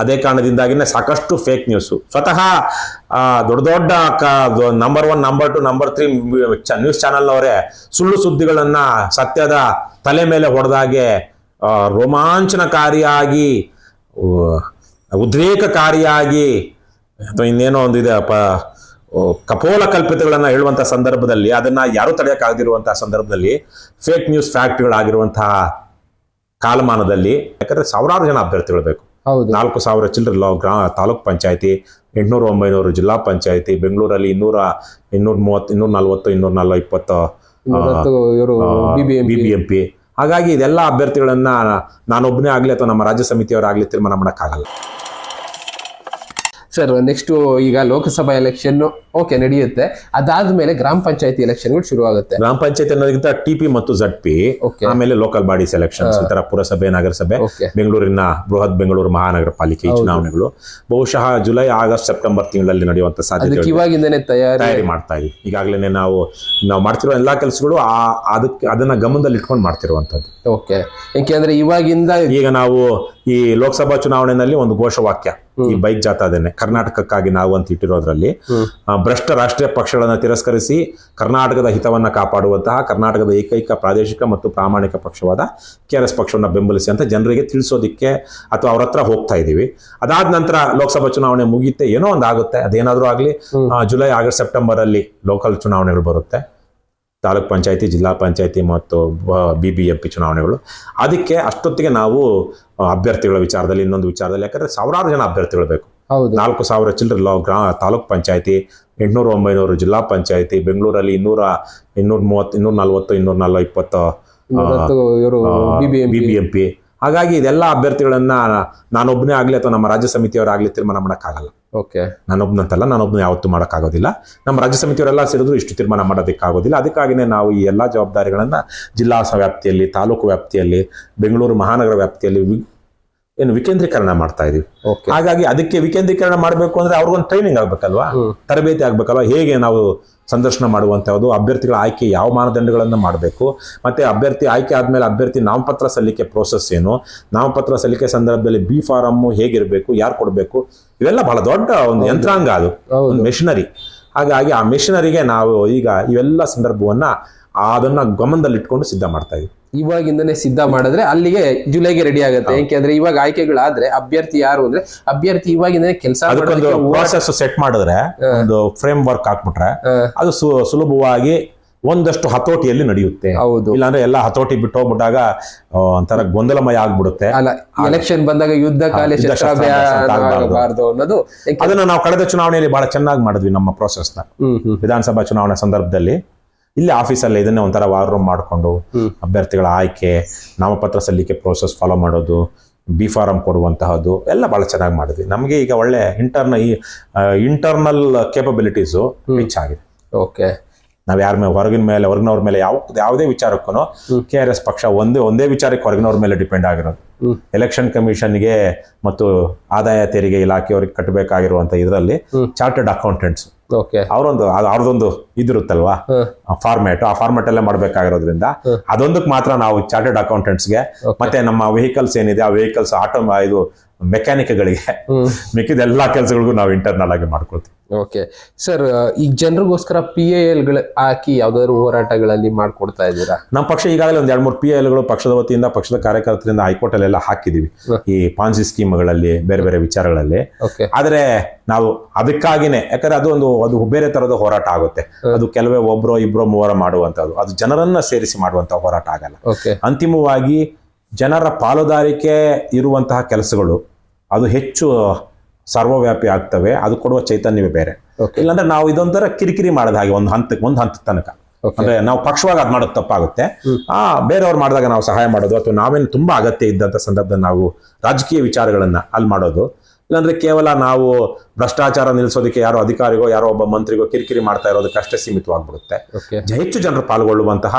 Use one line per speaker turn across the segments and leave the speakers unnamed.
ಅದೇ ಕಾರಣದಿಂದಾಗಿನೇ ಸಾಕಷ್ಟು fake news ಸ್ವತಃ ದೊಡ್ಡ ದೊಡ್ಡ ದೊಡ್ಡ number one number two number three news ಚಾನಲ್ನವರೇ ಸುಳ್ಳು ಸುದ್ದಿಗಳನ್ನು ಸತ್ಯದ ತಲೆ ಮೇಲೆ ಹೊಡೆದಾಗೆ ರೋಮಾಂಚನಕಾರಿಯಾಗಿ ಉದ್ರೇಕಕಾರಿಯಾಗಿ, ಅಥವಾ ಇನ್ನೇನೋ ಒಂದಿದೆ ಪ ಕಪೋಲ ಕಲ್ಪಿತಗಳನ್ನು ಹೇಳುವಂಥ ಸಂದರ್ಭದಲ್ಲಿ, ಅದನ್ನ ಯಾರು ತಡೆಯಕ್ಕಾಗದಿರುವಂತಹ ಸಂದರ್ಭದಲ್ಲಿ ಫೇಕ್ ನ್ಯೂಸ್ ಫ್ಯಾಕ್ಟ್ರಿಗಳಾಗಿರುವಂತಹ ಕಾಲಮಾನದಲ್ಲಿ, ಯಾಕಂದರೆ ಸಾವಿರಾರು ಜನ ಅಭ್ಯರ್ಥಿಗಳು ಬೇಕು. ನಾಲ್ಕು ಸಾವಿರ ಚಿಲ್ಲರೆ ಲಾ ಗ್ರಾ ತಾಲೂಕ್ ಪಂಚಾಯತಿ ಎಂಟುನೂರ ಒಂಬೈನೂರು ಜಿಲ್ಲಾ ಪಂಚಾಯತಿ ಬೆಂಗಳೂರಲ್ಲಿ ಇನ್ನೂರ ಇನ್ನೂರ ಮೂವತ್ತು ಇನ್ನೂರ ನಲ್ವತ್ತು ಇನ್ನೂರ ನಲ್ವ ಇಪ್ಪತ್ತು ಬಿ ಬಿ ಎಂ ಪಿ ಹಾಗಾಗಿ ಇದೆಲ್ಲ ಅಭ್ಯರ್ಥಿಗಳನ್ನ ನಾನೊಬ್ಬನೇ ಆಗಲಿ ಅಥವಾ ನಮ್ಮ ರಾಜ್ಯ ಸಮಿತಿಯವರಾಗಲಿ ತೀರ್ಮಾನ ಮಾಡೋಕ್ಕಾಗಲ್ಲ.
ಸರ್ ನೆಕ್ಸ್ಟ್ ಈಗ ಲೋಕಸಭಾ ಎಲೆಕ್ಷನ್ ಓಕೆ ನಡೆಯುತ್ತೆ. ಅದಾದ ಮೇಲೆ ಗ್ರಾಮ ಪಂಚಾಯತಿ ಎಲೆಕ್ಷನ್ಗಳು ಶುರು ಆಗುತ್ತೆ
ಗ್ರಾಮ ಪಂಚಾಯತ್ ಅನ್ನೋದಕ್ಕಿಂತ ಟಿ ಪಿ ಮತ್ತು ಜಡ್ ಪಿ. ಆಮೇಲೆ ಲೋಕಲ್ ಬಾಡಿ ಸೆಲೆಕ್ಷನ್ಸ್ ಒಂಥರ ತರ ಪುರಸಭೆ ನಗರಸಭೆ ಬೆಂಗಳೂರಿನ ಬೃಹತ್ ಬೆಂಗಳೂರು ಮಹಾನಗರ ಪಾಲಿಕೆ ಚುನಾವಣೆಗಳು ಬಹುಶಃ ಜುಲೈ ಆಗಸ್ಟ್ ಸೆಪ್ಟೆಂಬರ್ ತಿಂಗಳಲ್ಲಿ ನಡೆಯುವಂತ ಸಾಧ್ಯತೆ
ಇವಾಗಿಂದನೇ ತಯಾರಿ.
ತಯಾರಿ ಮಾಡ್ತಾ ಇದ್ದೀವಿ. ಈಗಾಗಲೇ ನಾವು ನಾವು ಮಾಡ್ತಿರೋ ಎಲ್ಲಾ ಕೆಲಸಗಳು ಆ ಅದಕ್ಕೆ ಅದನ್ನ ಗಮನದಲ್ಲಿ ಇಟ್ಕೊಂಡು ಮಾಡ್ತಿರುವಂತದ್ದು
ಓಕೆ ಯಾಕೆಂದ್ರೆ ಇವಾಗಿಂದ
ಈಗ ನಾವು ಈ ಲೋಕಸಭಾ ಚುನಾವಣೆಯಲ್ಲಿ ಒಂದು ಘೋಷವಾಕ್ಯ ಈ ಬೈಕ್ ಜಾಥಾದೇನೆ. ಕರ್ನಾಟಕಕ್ಕಾಗಿ ನಾವು ಅಂತ ಇಟ್ಟಿರೋದ್ರಲ್ಲಿ ಭ್ರಷ್ಟ ರಾಷ್ಟ್ರೀಯ ಪಕ್ಷಗಳನ್ನು ತಿರಸ್ಕರಿಸಿ ಕರ್ನಾಟಕದ ಹಿತವನ್ನ ಕಾಪಾಡುವಂತಹ ಕರ್ನಾಟಕದ ಏಕೈಕ ಪ್ರಾದೇಶಿಕ ಮತ್ತು ಪ್ರಾಮಾಣಿಕ ಪಕ್ಷವಾದ ಕೆ ಆರ್ ಎಸ್ ಪಕ್ಷವನ್ನ ಬೆಂಬಲಿಸಿ ಅಂತ ಜನರಿಗೆ ತಿಳಿಸೋದಿಕ್ಕೆ ಅಥವಾ ಅವ್ರ ಹತ್ರ ಹೋಗ್ತಾ ಇದೀವಿ. ಅದಾದ ನಂತರ ಲೋಕಸಭಾ ಚುನಾವಣೆ ಮುಗಿಯುತ್ತೆ ಏನೋ ಒಂದು ಆಗುತ್ತೆ ಅದೇನಾದ್ರೂ ಆಗಲಿ ಜುಲೈ ಆಗಸ್ಟ್ ಸೆಪ್ಟೆಂಬರ್ ಅಲ್ಲಿ ಲೋಕಲ್ ಚುನಾವಣೆಗಳು ಬರುತ್ತೆ. ತಾಲೂಕ್ ಪಂಚಾಯತಿ ಜಿಲ್ಲಾ ಪಂಚಾಯತಿ ಮತ್ತು ಬಿ ಬಿ ಎಂ ಪಿ ಚುನಾವಣೆಗಳು. ಅದಕ್ಕೆ ಅಷ್ಟೊತ್ತಿಗೆ ನಾವು ಅಭ್ಯರ್ಥಿಗಳ ವಿಚಾರದಲ್ಲಿ ಇನ್ನೊಂದು ವಿಚಾರದಲ್ಲಿ ಯಾಕಂದ್ರೆ ಸಾವಿರಾರು ಜನ ಅಭ್ಯರ್ಥಿಗಳು ಬೇಕು.
ಹೌದು.
ನಾಲ್ಕು ಸಾವಿರ ಚಿಲ್ಲರೆ ಲಾ ಗ್ರಾ ತಾಲೂಕ್ ಪಂಚಾಯತಿ ಎಂಟುನೂರ ಒಂಬೈನೂರು ಜಿಲ್ಲಾ ಪಂಚಾಯತಿ ಬೆಂಗಳೂರಲ್ಲಿ ಇನ್ನೂರ ಇನ್ನೂರ ಮೂವತ್ತು ಇನ್ನೂರ ನಲ್ವತ್ತು ಇನ್ನೂರ ನಲ್ವ ಇಪ್ಪತ್ತು ಬಿ ಬಿ ಎಂ ಪಿ ಹಾಗಾಗಿ ಇದೆಲ್ಲ ಅಭ್ಯರ್ಥಿಗಳನ್ನ ನಾನೊಬ್ಬನೇ ಆಗಲಿ ಅಥವಾ ನಮ್ಮ ರಾಜ್ಯ ಸಮಿತಿಯವರಾಗಲಿ ತೀರ್ಮಾನ ಮಾಡೋಕ್ಕಾಗಲ್ಲ.
ಓಕೆ.
ನಾನೊಬ್ಬನಂತಲ್ಲ ನಾನೊಬ್ಬನು ಯಾವತ್ತೂ ಮಾಡೋಕ್ಕಾಗೋದಿಲ್ಲ. ನಮ್ಮ ರಾಜ್ಯ ಸಮಿತಿಯವರೆಲ್ಲ ಸೇರಿದ್ರು ಇಷ್ಟು ತೀರ್ಮಾನ ಮಾಡೋದಕ್ಕಾಗೋದಿಲ್ಲ ಅದಕ್ಕಾಗಿಯೇ ನಾವು ಈ ಎಲ್ಲ ಜವಾಬ್ದಾರಿಗಳನ್ನು ಜಿಲ್ಲಾ ವ್ಯಾಪ್ತಿಯಲ್ಲಿ ತಾಲೂಕು ವ್ಯಾಪ್ತಿಯಲ್ಲಿ ಬೆಂಗಳೂರು ಮಹಾನಗರ ವ್ಯಾಪ್ತಿಯಲ್ಲಿ ಏನು ವಿಕೇಂದ್ರೀಕರಣ ಮಾಡ್ತಾ ಇದೀವಿ. ಹಾಗಾಗಿ ಅದಕ್ಕೆ ವಿಕೇಂದ್ರೀಕರಣ ಮಾಡಬೇಕು ಅಂದ್ರೆ ಅವ್ರಿಗೊಂದು ಟ್ರೈನಿಂಗ್ ಆಗ್ಬೇಕಲ್ವಾ. ತರಬೇತಿ ಆಗ್ಬೇಕಲ್ವಾ? ಹೇಗೆ ನಾವು ಸಂದರ್ಶನ ಮಾಡುವಂಥದ್ದು ಅಭ್ಯರ್ಥಿಗಳ ಆಯ್ಕೆ ಯಾವ ಮಾನದಂಡಗಳನ್ನು ಮಾಡಬೇಕು? ಮತ್ತೆ ಅಭ್ಯರ್ಥಿ ಆಯ್ಕೆ ಆದ್ಮೇಲೆ ಅಭ್ಯರ್ಥಿ ನಾಮಪತ್ರ ಸಲ್ಲಿಕೆ ಪ್ರೋಸೆಸ್ ಏನು? ನಾಮಪತ್ರ ಸಲ್ಲಿಕೆ ಸಂದರ್ಭದಲ್ಲಿ ಬಿ ಫಾರಮ್ಮು ಹೇಗಿರಬೇಕು? ಯಾರು ಕೊಡಬೇಕು? ಇವೆಲ್ಲ ಬಹಳ ದೊಡ್ಡ ಒಂದು ಯಂತ್ರಾಂಗ ಅದು. ಒಂದು ಮೆಷಿನರಿ ಹಾಗಾಗಿ ಆ ಮೆಷಿನರಿಗೆ ನಾವು ಈಗ ಇವೆಲ್ಲ ಸಂದರ್ಭವನ್ನ ಅದನ್ನ ಗಮನದಲ್ಲಿ ಇಟ್ಕೊಂಡು ಸಿದ್ಧ ಮಾಡ್ತಾ ಇದ್ವಿ.
ಇವಾಗಿಂದನೇ ಸಿದ್ಧ ಮಾಡಿದ್ರೆ ಅಲ್ಲಿಗೆ ಜುಲೈಗೆ ರೆಡಿ ಆಗುತ್ತೆ. ಯಾಕೆಂದ್ರೆ ಇವಾಗ ಆಯ್ಕೆಗಳಾದ್ರೆ ಅಭ್ಯರ್ಥಿ ಯಾರು ಅಂದ್ರೆ ಅಭ್ಯರ್ಥಿ ಇವಾಗಿಂದನೇ ಕೆಲಸ
ಪ್ರಾಸೆಸ್ ಸೆಟ್ ಮಾಡಿದ್ರೆ ಒಂದು ಫ್ರೇಮ್ ವರ್ಕ್ ಹಾಕ್ಬಿಟ್ರೆ ಅದು ಸುಲಭವಾಗಿ ಒಂದಷ್ಟು ಹತೋಟಿಯಲ್ಲಿ ನಡೆಯುತ್ತೆ.
ಹೌದು.
ಇಲ್ಲಾಂದ್ರೆ ಎಲ್ಲ ಹತೋಟಿ ಬಿಟ್ಟು ಹೋಗ್ಬಿಟ್ಟಾಗ ಒಂಥರ ಗೊಂದಲಮಯ ಆಗ್ಬಿಡುತ್ತೆ.
ಅಲ್ಲ ಎಲೆಕ್ಷನ್ ಬಂದಾಗ ಯುದ್ಧ ಕಾಲೇಜ್ ಅನ್ನೋದು.
ಅದನ್ನ ನಾವು ಕಳೆದ ಚುನಾವಣೆಯಲ್ಲಿ ಬಹಳ ಚೆನ್ನಾಗಿ ಮಾಡಿದ್ವಿ ನಮ್ಮ ಪ್ರೋಸೆಸ್ನ
ನ.
ವಿಧಾನಸಭಾ ಚುನಾವಣೆ ಸಂದರ್ಭದಲ್ಲಿ. ಇಲ್ಲಿ ಆಫೀಸಲ್ಲಿ ಇದನ್ನೇ ಒಂಥರ ವಾರ್ ರೂಮ್ ಮಾಡಿಕೊಂಡು ಅಭ್ಯರ್ಥಿಗಳ ಆಯ್ಕೆ ನಾಮಪತ್ರ ಸಲ್ಲಿಕೆ ಪ್ರೋಸೆಸ್ ಫಾಲೋ ಮಾಡೋದು ಬಿ ಫಾರಂ ಕೊಡುವಂತಹದ್ದು ಎಲ್ಲ ಬಹಳ ಚೆನ್ನಾಗಿ ಮಾಡಿದ್ವಿ. ನಮಗೆ ಈಗ ಒಳ್ಳೆ ಇಂಟರ್ನ ಈ ಇಂಟರ್ನಲ್ ಕೇಪಬಿಲಿಟೀಸು ಹೆಚ್ಚಾಗಿದೆ.
ಓಕೆ
ನಾವ್ ಯಾರ ಮೇಲೆ ಹೊರಗಿನ ಮೇಲೆ ಹೊರಗಿನವ್ರ ಮೇಲೆ ಯಾವ ಯಾವುದೇ ವಿಚಾರಕ್ಕೂ ಕೆ ಆರ್ ಎಸ್ ಪಕ್ಷ ಒಂದೇ ಒಂದೇ ವಿಚಾರಕ್ಕೆ ಹೊರಗಿನವ್ರ ಮೇಲೆ ಡಿಪೆಂಡ್ ಆಗಿರೋದು. ಎಲೆಕ್ಷನ್ ಕಮಿಷನ್ಗೆ ಮತ್ತು ಆದಾಯ ತೆರಿಗೆ ಇಲಾಖೆಯವ್ರಿಗೆ ಕಟ್ಟಬೇಕಾಗಿರುವಂತ ಇದರಲ್ಲಿ
ಚಾರ್ಟೆಡ್
ಚಾರ್ಟರ್ಡ್ ಅಕೌಂಟೆಂಟ್ಸ್ ಅವರೊಂದು ಅವ್ರದೊಂದು ಇದಿರುತ್ತಲ್ವಾ? ಫಾರ್ಮ್ಯಾಟ್ ಆ ಫಾರ್ಮ್ಯಾಟ್ ಅಲ್ಲೇ ಮಾಡ್ಬೇಕಾಗಿರೋದ್ರಿಂದ ಅದೊಂದಕ್ಕೆ ಮಾತ್ರ ನಾವು ಚಾರ್ಟರ್ಡ್ ಅಕೌಂಟೆಂಟ್ಸ್ಗೆ. ಮತ್ತೆ ನಮ್ಮ ವೆಹಿಕಲ್ಸ್ ಏನಿದೆ ಆ ವೆಹಿಕಲ್ಸ್ ಆಟೋ ಇದು ಮೆಕ್ಯಾನಿಕ್ಗಳಿಗೆ ಮಿಕ್ಕಿದ ಎಲ್ಲಾ ಕೆಲಸಗಳಿಗೂ ನಾವು ಇಂಟರ್ನಲ್ ಆಗಿ ಮಾಡ್ಕೊಳ್ತೀವಿ.
ಓಕೆ ಸರ್ ಈಗ ಜನರಿಗೋಸ್ಕರ ಪಿ ಎ ಎಲ್ಗಳು ಹಾಕಿ ಯಾವ್ದಾದ್ರು ಹೋರಾಟಗಳಲ್ಲಿ ಮಾಡ್ಕೊಡ್ತಾ ಇದ್ದೀರಾ?
ನಮ್ಮ ಪಕ್ಷ ಈಗಾಗಲೇ ಒಂದ್ ಎರಡ್ ಮೂರು ಪಿ ಎಲ್ಗಳು ಪಕ್ಷದ ವತಿಯಿಂದ ಪಕ್ಷದ ಕಾರ್ಯಕರ್ತರಿಂದ ಹೈಕೋರ್ಟ್ ಅಲ್ಲೆಲ್ಲ ಹಾಕಿದೀವಿ. ಈ ಪಾನ್ಸಿ ಸ್ಕೀಮ್ಗಳಲ್ಲಿ ಬೇರೆ ಬೇರೆ ವಿಚಾರಗಳಲ್ಲಿ. ಆದ್ರೆ ನಾವು ಅದಕ್ಕಾಗಿನೇ ಯಾಕಂದ್ರೆ ಅದು ಒಂದು ಅದು ಬೇರೆ ತರದ ಹೋರಾಟ ಆಗುತ್ತೆ. ಅದು ಕೆಲವೇ ಒಬ್ರೋ ಇಬ್ರೋ ಮೂವರ ಮಾಡುವಂತದ್ದು ಅದು ಜನರನ್ನ ಸೇರಿಸಿ ಮಾಡುವಂತ ಹೋರಾಟ ಆಗಲ್ಲ. ಅಂತಿಮವಾಗಿ ಜನರ ಪಾಲುದಾರಿಕೆ ಇರುವಂತಹ ಕೆಲಸಗಳು ಅದು ಹೆಚ್ಚು ಸರ್ವವ್ಯಾಪಿ ಆಗ್ತವೆ ಅದು ಕೊಡುವ ಚೈತನ್ಯವೇ ಬೇರೆ. ಇಲ್ಲಾಂದ್ರೆ ನಾವು ಇದೊಂಥರ ಕಿರಿಕಿರಿ ಮಾಡಿದ ಹಾಗೆ ಒಂದು ಹಂತಕ್ಕೆ ಒಂದು ಹಂತ ತನಕ. ಅಂದ್ರೆ ನಾವು ಪಕ್ಷವಾಗಿ ಅದು ಮಾಡೋದು ತಪ್ಪಾಗುತ್ತೆ. ಆ ಬೇರೆಯವ್ರು ಮಾಡಿದಾಗ ನಾವು ಸಹಾಯ ಮಾಡೋದು ಅಥವಾ ನಾವೇನು ತುಂಬಾ ಅಗತ್ಯ ಇದ್ದಂಥ ಸಂದರ್ಭದಲ್ಲಿ ನಾವು ರಾಜಕೀಯ ವಿಚಾರಗಳನ್ನ ಅಲ್ಲಿ ಮಾಡೋದು. ಇಲ್ಲಾಂದ್ರೆ ಕೇವಲ ನಾವು ಭ್ರಷ್ಟಾಚಾರ ನಿಲ್ಲಿಸೋದಕ್ಕೆ ಯಾರೋ ಅಧಿಕಾರಿಗೋ ಯಾರೋ ಒಬ್ಬ ಮಂತ್ರಿಗೋ ಕಿರಿಕಿರಿ ಮಾಡ್ತಾ ಇರೋದಕ್ಕೆ ಅಷ್ಟೇ ಸೀಮಿತವಾಗ್ಬಿಡುತ್ತೆ. ಹೆಚ್ಚು ಜನರು ಪಾಲ್ಗೊಳ್ಳುವಂತಹ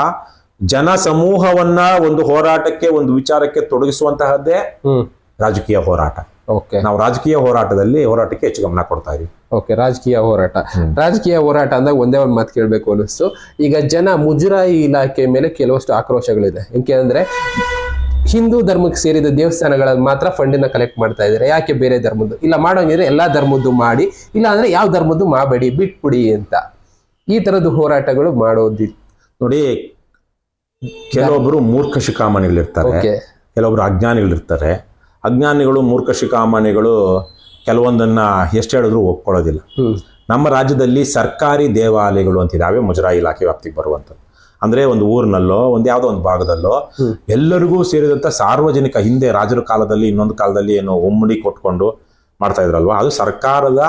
ಜನ ಸಮೂಹವನ್ನ ಒಂದು ಹೋರಾಟಕ್ಕೆ ಒಂದು ವಿಚಾರಕ್ಕೆ ತೊಡಗಿಸುವಂತಹದ್ದೇ ರಾಜಕೀಯ ಹೋರಾಟ.
ಓಕೆ.
ನಾವು ರಾಜಕೀಯ ಹೋರಾಟದಲ್ಲಿ ಹೋರಾಟಕ್ಕೆ ಹೆಚ್ಚು ಗಮನ ಕೊಡ್ತಾ ಇದೀವಿ.
ಓಕೆ ರಾಜಕೀಯ ಹೋರಾಟ. ರಾಜಕೀಯ ಹೋರಾಟ ಅಂದಾಗ ಒಂದೇ ಒಂದು ಮಾತು ಕೇಳಬೇಕು ಅನ್ನಿಸ್ತು. ಈಗ ಜನ ಮುಜರಾಯಿ ಇಲಾಖೆ ಮೇಲೆ ಕೆಲವಷ್ಟು ಆಕ್ರೋಶಗಳಿದೆ. ಯಾಕೆ ಅಂದ್ರೆ ಹಿಂದೂ ಧರ್ಮಕ್ಕೆ ಸೇರಿದ ದೇವಸ್ಥಾನಗಳಲ್ಲಿ ಮಾತ್ರ ಫಂಡಿನ ಕಲೆಕ್ಟ್ ಮಾಡ್ತಾ ಇದ್ದಾರೆ. ಯಾಕೆ ಬೇರೆ ಧರ್ಮದ್ದು? ಇಲ್ಲ ಮಾಡೋಂಗಿದ್ರೆ ಎಲ್ಲಾ ಧರ್ಮದ್ದು ಮಾಡಿ ಇಲ್ಲ ಅಂದ್ರೆ ಯಾವ ಧರ್ಮದ್ದು ಮಾಡಬೇಡಿ ಬಿಟ್ಬಿಡಿ ಅಂತ. ಈ ತರದ್ದು ಹೋರಾಟಗಳು ಮಾಡೋದಿ
ನೋಡಿ ಕೆಲವೊಬ್ಬರು ಮೂರ್ಖ ಶಿಖಾಮಣಿಗಳಿರ್ತಾರೆ ಕೆಲವೊಬ್ರು ಅಜ್ಞಾನಿಗಳಿರ್ತಾರೆ. ಅಜ್ಞಾನಿಗಳು ಮೂರ್ಖ ಶಿಖಾಮಣಿಗಳು ಕೆಲವೊಂದನ್ನ ಎಷ್ಟು ಹೇಳಿದ್ರು ಒಪ್ಕೊಳ್ಳೋದಿಲ್ಲ. ನಮ್ಮ ರಾಜ್ಯದಲ್ಲಿ ಸರ್ಕಾರಿ ದೇವಾಲಯಗಳು ಅಂತಿದ್ದಾವೆ ಮುಜರಾಯಿ ಇಲಾಖೆ ವ್ಯಾಪ್ತಿಗೆ ಬರುವಂಥದ್ದು. ಅಂದ್ರೆ ಒಂದು ಊರಿನಲ್ಲೋ ಒಂದು ಯಾವುದೋ ಒಂದು ಭಾಗದಲ್ಲೋ ಎಲ್ಲರಿಗೂ ಸೇರಿದಂಥ ಸಾರ್ವಜನಿಕ ಹಿಂದೆ ರಾಜರ ಕಾಲದಲ್ಲಿ ಇನ್ನೊಂದು ಕಾಲದಲ್ಲಿ ಏನು ಒಮ್ಮಡಿ ಕೊಟ್ಕೊಂಡು ಮಾಡ್ತಾ ಇದ್ರಲ್ವಾ? ಅದು ಸರ್ಕಾರದ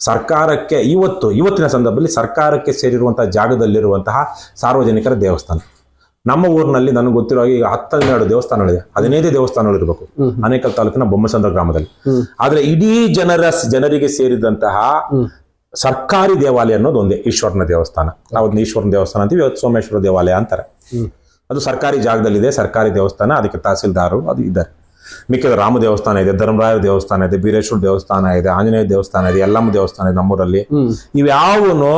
ಸರ್ಕಾರಕ್ಕೆ ಇವತ್ತು ಇವತ್ತಿನ ಸಂದರ್ಭದಲ್ಲಿ ಸರ್ಕಾರಕ್ಕೆ ಸೇರಿರುವಂತಹ ಜಾಗದಲ್ಲಿರುವಂತಹ ಸಾರ್ವಜನಿಕರ ದೇವಸ್ಥಾನ. ನಮ್ಮ ಊರಿನಲ್ಲಿ ನನಗೆ ಗೊತ್ತಿರೋ ಹಾಗೆ ಈಗ ಹತ್ತೆರಡು ದೇವಸ್ಥಾನಗಳಿದೆ. ಹದಿನೈದೇ ದೇವಸ್ಥಾನಗಳು ಇರಬೇಕು. ಅನೇಕಲ್ ತಾಲೂಕಿನ ಬೊಮ್ಮಸಂದ್ರ ಗ್ರಾಮದಲ್ಲಿ. ಆದ್ರೆ ಇಡೀ ಜನರ ಜನರಿಗೆ ಸೇರಿದಂತಹ ಸರ್ಕಾರಿ ದೇವಾಲಯ ಅನ್ನೋದು ಒಂದೇ ಈಶ್ವರನ ದೇವಸ್ಥಾನ. ನಾವು ಈಶ್ವರನ ದೇವಸ್ಥಾನ ಅಂತೀವಿ ಇವತ್ತು ಸೋಮೇಶ್ವರ ದೇವಾಲಯ ಅಂತಾರೆ. ಅದು ಸರ್ಕಾರಿ ಜಾಗದಲ್ಲಿದೆ ಸರ್ಕಾರಿ ದೇವಸ್ಥಾನ ಅದಕ್ಕೆ ತಹಸೀಲ್ದಾರರು ಅದು ಇದ್ದಾರೆ. ಮಿಕ್ಕಿದ ರಾಮ ದೇವಸ್ಥಾನ ಇದೆ ಧರ್ಮರಾಯ ದೇವಸ್ಥಾನ ಇದೆ ಬೀರೇಶ್ವರ ದೇವಸ್ಥಾನ ಇದೆ ಆಂಜನೇಯ ದೇವಸ್ಥಾನ ಇದೆ ಎಲ್ಲಮ್ಮ ದೇವಸ್ಥಾನ ಇದೆ ನಮ್ಮೂರಲ್ಲಿ. ಇವ್ಯಾವನು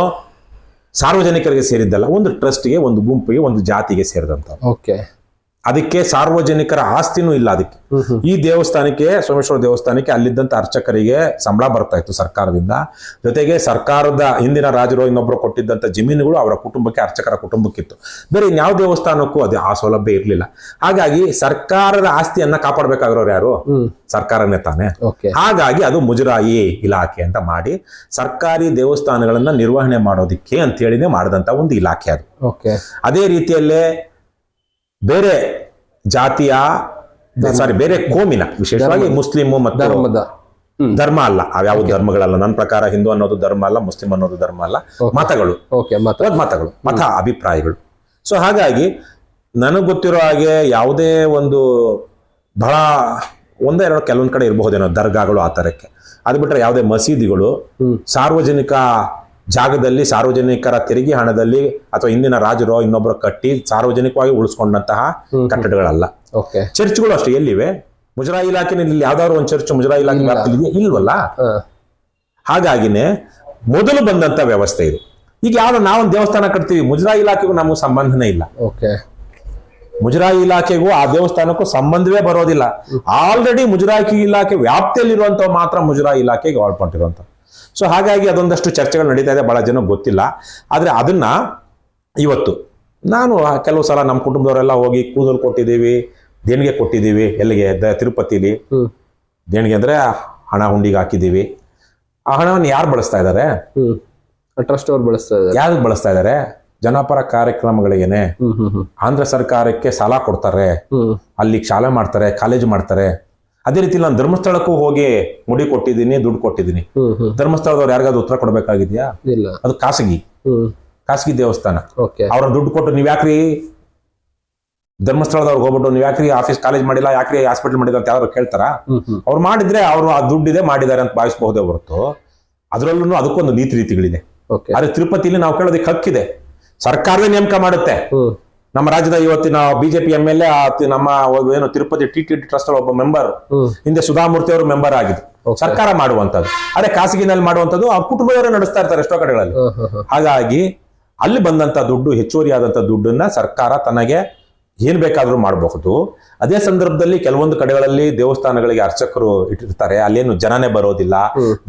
ಸಾರ್ವಜನಿಕರಿಗೆ ಸೇರಿದ್ದಲ್ಲ ಒಂದು ಟ್ರಸ್ಟ್ಗೆ ಒಂದು ಗುಂಪಿಗೆ ಒಂದು ಜಾತಿಗೆ ಸೇರಿದಂತ
ಓಕೆ
ಅದಕ್ಕೆ ಸಾರ್ವಜನಿಕರ ಆಸ್ತಿನೂ ಇಲ್ಲ ಅದಕ್ಕೆ. ಈ ದೇವಸ್ಥಾನಕ್ಕೆ ಸೋಮೇಶ್ವರ ದೇವಸ್ಥಾನಕ್ಕೆ ಅಲ್ಲಿದ್ದಂತ ಅರ್ಚಕರಿಗೆ ಸಂಬಳ ಬರ್ತಾ ಇತ್ತು ಸರ್ಕಾರದಿಂದ. ಜೊತೆಗೆ ಸರ್ಕಾರದ ಹಿಂದಿನ ರಾಜರು ಇನ್ನೊಬ್ಬರು ಕೊಟ್ಟಿದ್ದಂತ ಜಮೀನುಗಳು ಅವರ ಕುಟುಂಬಕ್ಕೆ ಅರ್ಚಕರ ಕುಟುಂಬಕ್ಕಿತ್ತು. ಬೇರೆ ಇನ್ಯಾವ ದೇವಸ್ಥಾನಕ್ಕೂ ಅದು ಆ ಸೌಲಭ್ಯ ಇರಲಿಲ್ಲ. ಹಾಗಾಗಿ ಸರ್ಕಾರದ ಆಸ್ತಿಯನ್ನ ಕಾಪಾಡಬೇಕಾಗಿರೋರು ಯಾರು? ಸರ್ಕಾರನೇ ತಾನೆ. ಹಾಗಾಗಿ ಅದು ಮುಜರಾಯಿ ಇಲಾಖೆ ಅಂತ ಮಾಡಿ ಸರ್ಕಾರಿ ದೇವಸ್ಥಾನಗಳನ್ನ ನಿರ್ವಹಣೆ ಮಾಡೋದಿಕ್ಕೆ ಅಂತ ಹೇಳಿನೇ ಮಾಡಿದಂತ ಒಂದು ಇಲಾಖೆ ಅದು. ಅದೇ ರೀತಿಯಲ್ಲೇ ಬೇರೆ ಜಾತಿಯ ಸಾರಿ ಬೇರೆ ಕೋಮಿನ ವಿಶೇಷವಾಗಿ ಮುಸ್ಲಿಮು ಮತ್ತು
ಧರ್ಮದ.
ಧರ್ಮ ಅಲ್ಲ. ಅವ್ಯಾವ ಧರ್ಮಗಳಲ್ಲ. ನನ್ನ ಪ್ರಕಾರ ಹಿಂದೂ ಅನ್ನೋದು ಧರ್ಮ ಅಲ್ಲ ಮುಸ್ಲಿಂ ಅನ್ನೋದು ಧರ್ಮ ಅಲ್ಲ. ಮತಗಳು. ಮತಗಳು ಮತ ಅಭಿಪ್ರಾಯಗಳು. ಸೊ ಹಾಗಾಗಿ ನನಗೆ ಗೊತ್ತಿರೋ ಹಾಗೆ ಯಾವುದೇ ಒಂದು ಬಹಳ ಒಂದೆರಡು ಕೆಲವೊಂದು ಕಡೆ ಇರಬಹುದೇನೋ ದರ್ಗಾಗಳು ಆ ತರಕ್ಕೆ. ಅದು ಬಿಟ್ಟರೆ ಯಾವುದೇ ಮಸೀದಿಗಳು ಸಾರ್ವಜನಿಕ ಜಾಗದಲ್ಲಿ ಸಾರ್ವಜನಿಕರ ತೆರಿಗೆ ಹಣದಲ್ಲಿ ಅಥವಾ ಇಂದಿನ ರಾಜರು ಇನ್ನೊಬ್ಬರು ಕಟ್ಟಿ ಸಾರ್ವಜನಿಕವಾಗಿ ಉಳಿಸ್ಕೊಂಡಂತಹ. ಕಟ್ಟಡಗಳಲ್ಲ. ಚರ್ಚ್ಗಳು ಅಷ್ಟೇ ಎಲ್ಲಿವೆ? ಮುಜರಾಯಿ ಇಲಾಖೆನಲ್ಲಿ ಯಾವ್ದಾದ್ರು ಒಂದು ಚರ್ಚ್ ಮುಜರಾಯಿ ಇಲಾಖೆ
ಇಲ್ಲ.
ಇಲ್ವಲ್ಲ? ಹಾಗಾಗಿನೇ ಮೊದಲು ಬಂದಂತ ವ್ಯವಸ್ಥೆ ಇದು. ಈಗ ಯಾವ್ದು ನಾವೊಂದು ದೇವಸ್ಥಾನ ಕಟ್ತೀವಿ ಮುಜರಾಯಿ ಇಲಾಖೆಗೂ ನಮಗೆ ಸಂಬಂಧನೇ ಇಲ್ಲ.
ಓಕೆ
ಮುಜರಾಯಿ ಇಲಾಖೆಗೂ ಆ ದೇವಸ್ಥಾನಕ್ಕೂ ಸಂಬಂಧವೇ ಬರೋದಿಲ್ಲ. ಆಲ್ರೆಡಿ ಮುಜರಾಯಿ ಇಲಾಖೆ ವ್ಯಾಪ್ತಿಯಲ್ಲಿರುವಂತವ್ ಮಾತ್ರ ಮುಜರಾಯಿ ಇಲಾಖೆಗೆ ಒಳಪಟ್ಟಿರುವಂಥ ಸೊ ಹಾಗಾಗಿ ಅದೊಂದಷ್ಟು ಚರ್ಚೆಗಳು ನಡೀತಾ ಇದೆ. ಬಹಳ ಜನ ಗೊತ್ತಿಲ್ಲ. ಆದರೆ ಅದನ್ನ ಇವತ್ತು ನಾನು ಕೆಲವು ಸಲ ನಮ್ಮ ಕುಟುಂಬದವರೆಲ್ಲ ಹೋಗಿ ಕೂದಲು ಕೊಟ್ಟಿದ್ದೀವಿ ದೇಣಿಗೆ ಕೊಟ್ಟಿದ್ದೀವಿ. ಎಲ್ಲಿಗೆ? ದ- ತಿರುಪತಿಲಿ. ದೇಣಿಗೆ ಅಂದರೆ ಹಣ ಹುಂಡಿಗೆ ಹಾಕಿದ್ದೀವಿ. ಆ ಹಣವನ್ನು ಯಾರು ಬಳಸ್ತಾ ಇದ್ದಾರೆ?
ಟ್ರಸ್ಟ್ ಅವ್ರು ಬಳಸ್ತಾ ಇದ್ದಾರೆ.
ಯಾರು ಬಳಸ್ತಾ ಇದ್ದಾರೆ? ಜನಪರ ಕಾರ್ಯಕ್ರಮಗಳಿಗೇನೆ ಆಂಧ್ರ ಸರ್ಕಾರಕ್ಕೆ ಸಾಲ ಕೊಡ್ತಾರೆ. ಅಲ್ಲಿ ಶಾಲೆ ಮಾಡ್ತಾರೆ ಕಾಲೇಜ್ ಮಾಡ್ತಾರೆ. ಅದೇ ರೀತಿ ನಾನು ಧರ್ಮಸ್ಥಳಕ್ಕೂ ಹೋಗಿ ಮುಡಿ ಕೊಟ್ಟಿದ್ದೀನಿ ದುಡ್ಡು ಕೊಟ್ಟಿದ್ದೀನಿ. ಧರ್ಮಸ್ಥಳದವ್ರು ಯಾರಿಗಾದ್ರು ಉತ್ತರ ಕೊಡಬೇಕಾಗಿದ್ಯಾ?
ಇಲ್ಲ.
ಅದು ಖಾಸಗಿ. ಖಾಸಗಿ ದೇವಸ್ಥಾನ. ಅವ್ರ ದುಡ್ಡು ಕೊಟ್ಟು ನೀವ್ ಯಾಕ್ರಿ? ಧರ್ಮಸ್ಥಳದವ್ರಿಗೆ ಹೋಗ್ಬಿಟ್ಟು ನೀವು ಯಾಕ್ರಿ ಆಫೀಸ್ ಕಾಲೇಜ್ ಮಾಡಿಲ್ಲ ಯಾಕ್ರಿ ಹಾಸ್ಪಿಟಲ್ ಮಾಡಿಲ್ಲ ಅಂತ ಯಾರು ಕೇಳ್ತಾರ? ಅವ್ರು ಮಾಡಿದ್ರೆ ಅವರು ಆ ದುಡ್ಡಿದೆ ಮಾಡಿದ್ದಾರೆ ಅಂತ ಭಾವಿಸಬಹುದೇ ಹೊರತು ಅದರಲ್ಲೂ ಅದಕ್ಕೊಂದು ನೀತಿ ರೀತಿಗಳಿದೆ. ಆದ್ರೆ ತಿರುಪತಿಲಿ ನಾವು ಕೇಳೋದಕ್ಕೆ ಹಕ್ಕಿದೆ. ಸರ್ಕಾರವೇ ನೇಮಕ ಮಾಡುತ್ತೆ. ನಮ್ಮ ರಾಜ್ಯದ ಇವತ್ತಿನ ಬಿಜೆಪಿ ಎಂ ಎಲ್ ಎ ನಮ್ಮ ಏನು ತಿರುಪತಿ ಟಿ ಟಿ ಟ್ರಸ್ಟ್ ಒಬ್ಬ ಮೆಂಬರ್ ಹಿಂದೆ ಸುಧಾಮೂರ್ತಿ ಅವರು ಮೆಂಬರ್
ಆಗಿದೆ
ಸರ್ಕಾರ ಮಾಡುವಂತದ್ದು ಅದೇ ಖಾಸಗಿನಲ್ಲಿ ಮಾಡುವಂತದ್ದು ಆ ಕುಟುಂಬದವರೇ ನಡೆಸ್ತಾ ಇರ್ತಾರೆ ಎಷ್ಟೋ ಕಡೆಗಳಲ್ಲಿ. ಹಾಗಾಗಿ ಅಲ್ಲಿ ಬಂದಂತ ದುಡ್ಡು ಹೆಚ್ಚುವರಿಯಾದಂತ ದುಡ್ಡನ್ನ ಸರ್ಕಾರ ತನಗೆ ಏನ್ ಬೇಕಾದ್ರೂ ಮಾಡಬಹುದು. ಅದೇ ಸಂದರ್ಭದಲ್ಲಿ ಕೆಲವೊಂದು ಕಡೆಗಳಲ್ಲಿ ದೇವಸ್ಥಾನಗಳಿಗೆ ಅರ್ಚಕರು ಇಟ್ಟಿರ್ತಾರೆ. ಅಲ್ಲೇನು ಜನನೇ ಬರೋದಿಲ್ಲ.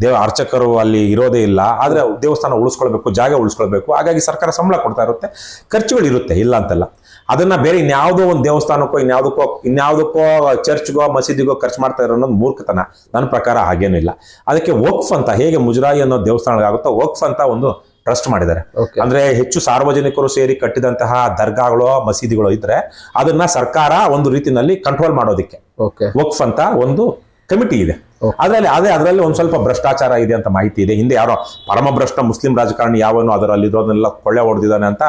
ದೇವ ಅರ್ಚಕರು ಅಲ್ಲಿ ಇರೋದೇ ಇಲ್ಲ. ಆದ್ರೆ ದೇವಸ್ಥಾನ ಉಳಿಸ್ಕೊಳ್ಬೇಕು ಜಾಗ ಉಳಿಸ್ಕೊಳ್ಬೇಕು. ಹಾಗಾಗಿ ಸರ್ಕಾರ ಸಂಬಳ ಕೊಡ್ತಾ ಇರುತ್ತೆ. ಖರ್ಚುಗಳು ಇರುತ್ತೆ ಇಲ್ಲ ಅಂತಲ್ಲ. ಅದನ್ನ ಬೇರೆ ಇನ್ಯಾವುದೋ ಒಂದು ದೇವಸ್ಥಾನಕ್ಕೋ ಇನ್ಯಾವುದಕ್ಕೋ ಇನ್ಯಾವುದಕ್ಕೋ ಚರ್ಚ್ಗೋ ಮಸೀದಿಗೋ ಖರ್ಚು ಮಾಡ್ತಾ ಇರೋ ಅನ್ನೋದು ಮೂರ್ಖತನ. ನನ್ನ ಪ್ರಕಾರ ಹಾಗೇನಿಲ್ಲ ಅದಕ್ಕೆ ವಕ್ಫ್ ಅಂತ ಹೇಗೆ ಮುಜರಾಯಿ ಅನ್ನೋ ದೇವಸ್ಥಾನಗಳಾಗುತ್ತೋ ವಕ್ಫ್ ಅಂತ ಒಂದು ಟ್ರಸ್ಟ್ ಮಾಡಿದ್ದಾರೆ. ಅಂದ್ರೆ ಹೆಚ್ಚು ಸಾರ್ವಜನಿಕರು ಸೇರಿ ಕಟ್ಟಿದಂತಹ ದರ್ಗಾಗಳು ಮಸೀದಿಗಳು ಇದ್ರೆ ಅದನ್ನ ಸರ್ಕಾರ ಒಂದು ರೀತಿಯಲ್ಲಿ ಕಂಟ್ರೋಲ್ ಮಾಡೋದಿಕ್ಕೆ. ವಕ್ಫ್ ಅಂತ ಒಂದು ಕಮಿಟಿ ಇದೆ. ಅದರಲ್ಲಿ ಅದೇ ಅದರಲ್ಲಿ ಒಂದು ಸ್ವಲ್ಪ ಭ್ರಷ್ಟಾಚಾರ ಇದೆ ಅಂತ ಮಾಹಿತಿ ಇದೆ. ಹಿಂದೆ ಯಾರೋ ಪರಮ ಭ್ರಷ್ಟ ಮುಸ್ಲಿಂ ರಾಜಕಾರಣಿ ಯಾವನು ಅದರಲ್ಲಿ ಇರೋದನ್ನೆಲ್ಲ ಕೊಳ್ಳೆ ಹೊಡೆದಿದ್ದಾನೆ ಅಂತ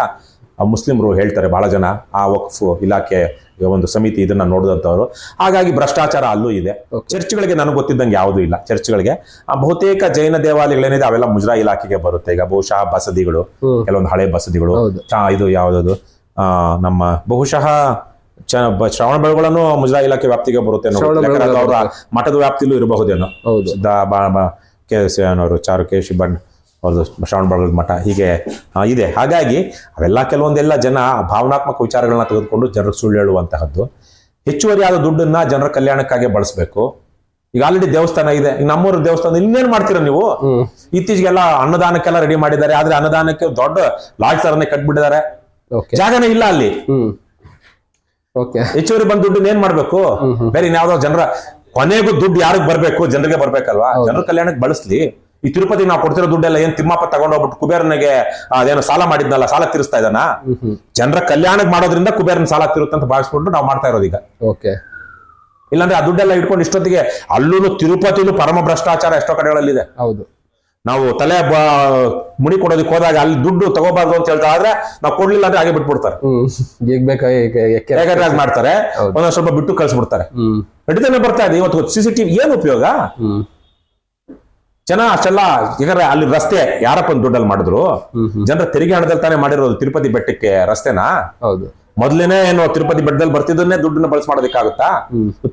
ಮುಸ್ಲಿಮರು ಹೇಳ್ತಾರೆ ಬಹಳ ಜನ ಆ ವಕ್ಫ್ ಇಲಾಖೆ ಒಂದು ಸಮಿತಿ ಇದನ್ನ ನೋಡಿದಂಥವ್ರು. ಹಾಗಾಗಿ ಭ್ರಷ್ಟಾಚಾರ ಅಲ್ಲೂ ಇದೆ. ಚರ್ಚ್ಗಳಿಗೆ ನನಗೆ ಗೊತ್ತಿದ್ದಂಗೆ ಯಾವುದೂ ಇಲ್ಲ ಚರ್ಚ್ಗಳಿಗೆ. ಆ ಬಹುತೇಕ ಜೈನ ದೇವಾಲಯಗಳೇನಿದೆ ಅವೆಲ್ಲ ಮುಜರಾ ಇಲಾಖೆಗೆ ಬರುತ್ತೆ. ಈಗ ಬಹುಶಃ ಬಸದಿಗಳು ಕೆಲವೊಂದು ಹಳೆ ಬಸದಿಗಳು ಇದು ಯಾವುದದು? ನಮ್ಮ ಬಹುಶಃ ಶ್ರವಣ ಬೆಳಗೊಳನು ಮುಜರಾ ಇಲಾಖೆ ವ್ಯಾಪ್ತಿಗೆ ಬರುತ್ತೆ ಅವರ ಮಠದ ವ್ಯಾಪ್ತಿಲೂ ಇರಬಹುದೇನೋ.
ಹೌದು.
ಅವರು ಚಾರುಕೇಶಿ ಬಾ ಅವ್ರದ್ದು ಶ್ರವಣ ಬೆಳಗೊಳ ಮಠ ಹೀಗೆ ಇದೆ. ಹಾಗಾಗಿ ಅವೆಲ್ಲ ಕೆಲವೊಂದೆಲ್ಲ ಜನ ಭಾವನಾತ್ಮಕ ವಿಚಾರಗಳನ್ನ ತೆಗೆದುಕೊಂಡು ಜನರಿಗೆ ಸುಳ್ಳು ಹೇಳುವಂತಹದ್ದು. ಹೆಚ್ಚುವರಿ ಆದ ದುಡ್ಡನ್ನ ಜನರ ಕಲ್ಯಾಣಕ್ಕಾಗಿ ಬಳಸಬೇಕು. ಈಗ ಆಲ್ರೆಡಿ ದೇವಸ್ಥಾನ ಇದೆ. ಈಗ ನಮ್ಮೂರ ದೇವಸ್ಥಾನ ಇನ್ನೇನ್ ಮಾಡ್ತೀರಾ ನೀವು? ಇತ್ತೀಚೆಗೆಲ್ಲ ಅನ್ನದಾನಕ್ಕೆಲ್ಲ ರೆಡಿ ಮಾಡಿದ್ದಾರೆ. ಆದ್ರೆ ಅನ್ನದಾನಕ್ಕೆ ದೊಡ್ಡ ಲಾಡ್ಜ್ ತರನೇ ಕಟ್ಬಿಟ್ಟಿದ್ದಾರೆ. ಜಾಗನೇ ಇಲ್ಲ ಅಲ್ಲಿ. ಹೆಚ್ಚುವರಿ ಬಂದ್ ದುಡ್ಡು ಏನ್ ಮಾಡ್ಬೇಕು? ಬೇರೆ ಇನ್ಯಾವ್ದೋ ಜನರ ಕೊನೆಗೂ ದುಡ್ಡು ಯಾರಿಗ್ ಬರ್ಬೇಕು? ಜನರಿಗೆ ಬರ್ಬೇಕಲ್ವಾ? ಜನರ ಕಲ್ಯಾಣಕ್ಕೆ ಬಳಸ್ಲಿ. ಈ ತಿರುಪತಿ ನಾವು ಕೊಡ್ತಿರೋ ದುಡ್ಡೆಲ್ಲ ಏನ್ ತಿಮ್ಮಪ್ಪ ತಗೊಂಡೋಗ್ಬಿಟ್ಟು ಕುಬೇರನಿಗೆ ಅದೇನೋ ಸಾಲ ಮಾಡಿದ್ನಲ್ಲ ಸಾಲ ತೀರಿಸ್ತಾ ಇದ್ದಾನ? ಜನರ ಕಲ್ಯಾಣಕ್ಕೆ ಮಾಡೋದ್ರಿಂದ ಕುಬೇರನ ಸಾಲ ತೀರುತ್ತೆ ಅಂತ ಭಾವಿಸ್ಬಿಟ್ಟು ನಾವು ಮಾಡ್ತಾ ಇರೋದು ಈಗ.
ಓಕೆ.
ಇಲ್ಲಾಂದ್ರೆ ಆ ದುಡ್ಡೆಲ್ಲ ಇಟ್ಕೊಂಡು ಇಷ್ಟೊತ್ತಿಗೆ ಅಲ್ಲೂ ತಿರುಪತಿಲೂ ಪರಮ ಭ್ರಷ್ಟಾಚಾರ ಎಷ್ಟೋ ಕಡೆಗಳಲ್ಲಿದೆ.
ಹೌದು.
ನಾವು ತಲೆ ಬ- ಮುಡಿ ಕೊಡೋದಕ್ಕೆ ಹೋದಾಗ ಅಲ್ಲಿ ದುಡ್ಡು ತಗೋಬಾರ್ದು ಅಂತ ಹೇಳ್ತಾ ಆದ್ರೆ ನಾವು ಕೊಡ್ಲಿಲ್ಲ ಅಂದ್ರೆ ಹಾಗೆ ಬಿಟ್ಬಿಡ್ತಾರೆ. ಹೇಗಾದ್ರೆ ಹಾಗೆ ಮಾಡ್ತಾರೆ. ಒಂದೊಂದು ಸ್ವಲ್ಪ ಬಿಟ್ಟು ಕಳ್ಸಿ
ಬಿಡ್ತಾರೆ
ನಡೀತಾನೆ ಬರ್ತಾ ಇದೆ. ಇವತ್ತು ಸಿ ಸಿ ಟಿವಿ ಏನು ಉಪಯೋಗ? ಜನ ಅಷ್ಟೆಲ್ಲ ಯಾಕಂದ್ರೆ ಅಲ್ಲಿ ರಸ್ತೆ ಯಾರಪ್ಪ ದುಡ್ಡಲ್ಲಿ ಮಾಡಿದ್ರು? ಜನರ ತೆರಿಗೆ ಹಣದಲ್ಲಿ ತಾನೇ ಮಾಡಿರೋದು ತಿರುಪತಿ ಬೆಟ್ಟಕ್ಕೆ ರಸ್ತೆನಾ?
ಹೌದು.
ಮೊದ್ಲೇನೆ ಏನು ತಿರುಪತಿ ಬೆಟ್ಟದಲ್ಲಿ ಬರ್ತಿದ್ದನ್ನೇ ದುಡ್ಡನ್ನ ಬಳಸಿ ಮಾಡೋದಕ್ಕಾಗುತ್ತಾ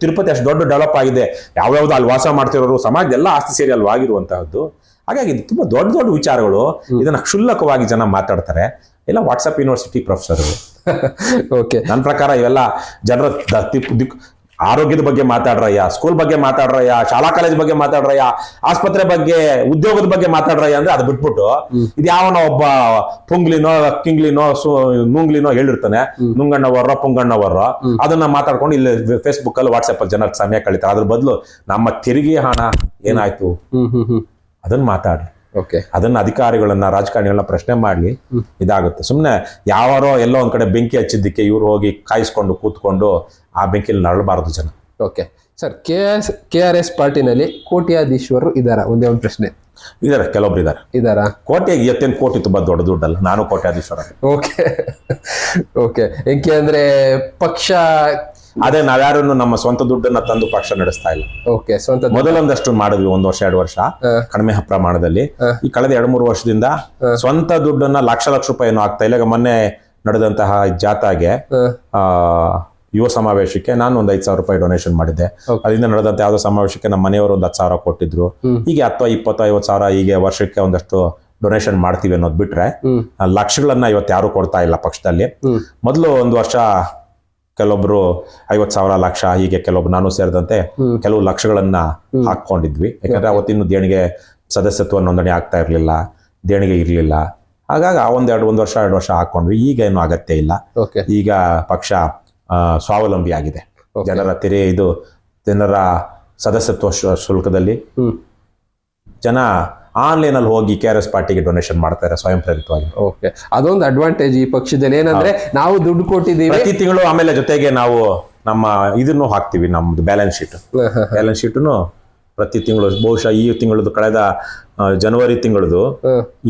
ತಿರುಪತಿ ಅಷ್ಟು ದೊಡ್ಡ ಡೆವಲಪ್ ಆಗಿದೆ. ಯಾವ್ಯಾವ್ದು ಅಲ್ಲಿ ವಾಸ ಮಾಡ್ತಿರೋರು ಸಮಾಜ ಎಲ್ಲ ಆಸ್ತಿ ಸೇರಿ ಅಲ್ಲಿ ಆಗಿರುವಂತಹದ್ದು. ಹಾಗಾಗಿ ಇದು ತುಂಬಾ ದೊಡ್ಡ ದೊಡ್ಡ ವಿಚಾರಗಳು. ಇದನ್ನ ಕ್ಷುಲ್ಲಕವಾಗಿ ಜನ ಮಾತಾಡ್ತಾರೆ. ಎಲ್ಲ ವಾಟ್ಸಪ್ ಯೂನಿವರ್ಸಿಟಿ ಪ್ರೊಫೆಸರ್
ಓಕೆ
ನನ್ನ ಪ್ರಕಾರ ಇವೆಲ್ಲ ಜನರ ದಿಕ್ ಆರೋಗ್ಯದ ಬಗ್ಗೆ ಮಾತಾಡ್ರಯ್ಯ ಸ್ಕೂಲ್ ಬಗ್ಗೆ ಮಾತಾಡ್ರಯ್ಯ ಶಾಲಾ ಕಾಲೇಜ್ ಬಗ್ಗೆ ಮಾತಾಡ್ರಯ್ಯ ಆಸ್ಪತ್ರೆ ಬಗ್ಗೆ ಉದ್ಯೋಗದ ಬಗ್ಗೆ ಮಾತಾಡ್ರಯ್ಯ ಅಂದ್ರೆ ಅದು ಬಿಟ್ಬಿಟ್ಟು ಇದು ಯಾವನೋ ಒಬ್ಬ ಪುಂಗ್ಲಿನೋ ಕಿಂಗ್ಲಿನೋ ಸು ನುಂಗ್ಲಿನೋ ಹೇಳಿರ್ತಾನೆ ನುಂಗಣ್ಣವರ್ರೋ ಪುಂಗಣ್ಣವರ್ರೋ ಅದನ್ನ ಮಾತಾಡ್ಕೊಂಡು ಇಲ್ಲಿ ಫೇಸ್ಬುಕ್ ಅಲ್ಲಿ ವಾಟ್ಸ್ಆಪ್ ಅಲ್ಲಿ ಜನಕ್ಕೆ ಸಮಯ ಕಳೀತಾರೆ. ಅದ್ರ ಬದಲು ನಮ್ಮ ತೆರಿಗೆ ಹಣ ಏನಾಯ್ತು? ಅದನ್ನ ಮಾತಾಡ್ರಿ.
ಓಕೆ
ಅದನ್ನ ಅಧಿಕಾರಿಗಳನ್ನ ರಾಜಕಾರಣಿಗಳನ್ನ ಪ್ರಶ್ನೆ ಮಾಡ್ಲಿ ಇದಾಗುತ್ತೆ. ಸುಮ್ಮನೆ ಯಾವಾರೋ ಎಲ್ಲೋ ಒಂದ್ ಕಡೆ ಬೆಂಕಿ ಹಚ್ಚಿದ್ದಕ್ಕೆ ಇವ್ರು ಹೋಗಿ ಕಾಯಿಸ್ಕೊಂಡು ಕೂತ್ಕೊಂಡು ಆ ಬೆಂಕಿಲಿ ನರಳಬಾರದು ಜನ.
Okay sir K S K R S ಪಾರ್ಟಿನಲ್ಲಿ ಕೋಟ್ಯಾಧೀಶ್ವರು ಇದಾರ ಒಂದೇ ಒಂದು ಪ್ರಶ್ನೆ.
ಇದಾರೆ ಕೆಲವೊಬ್ರು ಇದಾರೆ.
ಇದಾರಾ?
ಕೋಟಿ ಎತ್ತೇನು ಕೋಟಿ ತುಂಬಾ ದೊಡ್ಡ ದುಡ್ಡಲ್ಲ ನಾನು ಕೋಟ್ಯಾಧೀಶ್ವರ.
ಓಕೆ ಓಕೆ ಏಕೆ ಅಂದ್ರೆ ಪಕ್ಷ
ಅದೇ ನಾವ್ಯಾರನ್ನು ನಮ್ಮ ಸ್ವಂತ ದುಡ್ಡನ್ನ ತಂದು ಪಕ್ಷ ನಡೆಸ್ತಾ ಇಲ್ಲ.
ಓಕೆ ಸ್ವಂತ
ಮೊದಲೊಂದಷ್ಟು ಮಾಡಿದ್ವಿ ಒಂದು ವರ್ಷ ಎರಡು ವರ್ಷ. ಕಡಿಮೆ ಪ್ರಮಾಣದಲ್ಲಿ ಈ ಕಳೆದ ಎರಡು ಮೂರು ವರ್ಷದಿಂದ ಸ್ವಂತ ದುಡ್ಡನ್ನ ಲಕ್ಷ ಲಕ್ಷ ರೂಪಾಯಿ ಏನು ಆಗ್ತಾ ಇಲ್ಲ. ಈಗ ಮೊನ್ನೆ ನಡೆದಂತಹ ಆ, ಯುವ ಸಮಾವೇಶಕ್ಕೆ ನಾನು ಒಂದು ಐದು ಸಾವಿರ ರೂಪಾಯಿ ಡೊನೇಷನ್ ಮಾಡಿದ್ದೆ. ಅದರಿಂದ ನಡೆದಂತ ಯಾವುದೋ ಸಮಾವೇಶಕ್ಕೆ ನಮ್ಮ ಮನೆಯವರು ಒಂದು ಹತ್ತು ಸಾವಿರ ಕೊಟ್ಟಿದ್ರು. ಹೀಗೆ ಹತ್ತು ಇಪ್ಪತ್ತು ಐವತ್ತು ಸಾವಿರ ಹೀಗೆ ವರ್ಷಕ್ಕೆ ಒಂದಷ್ಟು ಡೊನೇಷನ್ ಮಾಡ್ತೀವಿ ಅನ್ನೋದು ಬಿಟ್ರೆ ಲಕ್ಷಗಳನ್ನ ಇವತ್ತು ಯಾರು ಕೊಡ್ತಾ ಇಲ್ಲ ಪಕ್ಷದಲ್ಲಿ. ಮೊದಲು ಒಂದು ವರ್ಷ ಕೆಲವೊಬ್ರು ಐವತ್ ಸಾವಿರ ಲಕ್ಷ ಹೀಗೆ ಕೆಲವೊಬ್ರು ನಾನು ಸೇರಿದಂತೆ ಕೆಲವು ಲಕ್ಷಗಳನ್ನ ಹಾಕೊಂಡಿದ್ವಿ ಯಾಕಂದ್ರೆ ಅವತ್ತಿನ ದೇಣಿಗೆ ಸದಸ್ಯತ್ವ ನೋಂದಣಿ ಆಗ್ತಾ ಇರಲಿಲ್ಲ ದೇಣಿಗೆ ಇರಲಿಲ್ಲ. ಹಾಗಾಗಿ ಆ ಒಂದೆರಡು ಒಂದು ವರ್ಷ ಎರಡು ವರ್ಷ ಹಾಕೊಂಡ್ವಿ ಈಗ ಏನು ಅಗತ್ಯ ಇಲ್ಲ. ಈಗ ಪಕ್ಷ ಸ್ವಾವಲಂಬಿ ಆಗಿದೆ. ಜನರ ತೆರೆ ಇದು ಜನರ ಸದಸ್ಯತ್ವ ಶುಲ್ಕದಲ್ಲಿ. ಜನ ಆನ್ಲೈನ್ ಅಲ್ಲಿ ಹೋಗಿ ಕೆ ಆರ್ ಎಸ್ ಪಾರ್ಟಿಗೆ ಡೊನೇಷನ್ ಮಾಡ್ತಾರೆ ಸ್ವಯಂ ಪ್ರೇರಿತವಾಗಿ
ಓಕೆ ಅದೊಂದು ಅಡ್ವಾಂಟೇಜ್ ಈ ಪಕ್ಷದಲ್ಲಿ. ಏನಂದ್ರೆ ನಾವು ದುಡ್ಡು ಕೊಟ್ಟಿದ್ದೀವಿ.
ಪ್ರತಿ ತಿಂಗಳು ಆಮೇಲೆ ಜೊತೆಗೆ ನಾವು ನಮ್ಮ ಇದನ್ನು ಹಾಕ್ತಿವಿ ನಮ್ದು ಬ್ಯಾಲೆನ್ಸ್ ಶೀಟ್ ಬ್ಯಾಲೆನ್ಸ್ ಶೀಟನ್ನು ಪ್ರತಿ ತಿಂಗಳು ಬಹುಶಃ ಈ ತಿಂಗಳದು ಕಳೆದ ಜನವರಿ ತಿಂಗಳದು.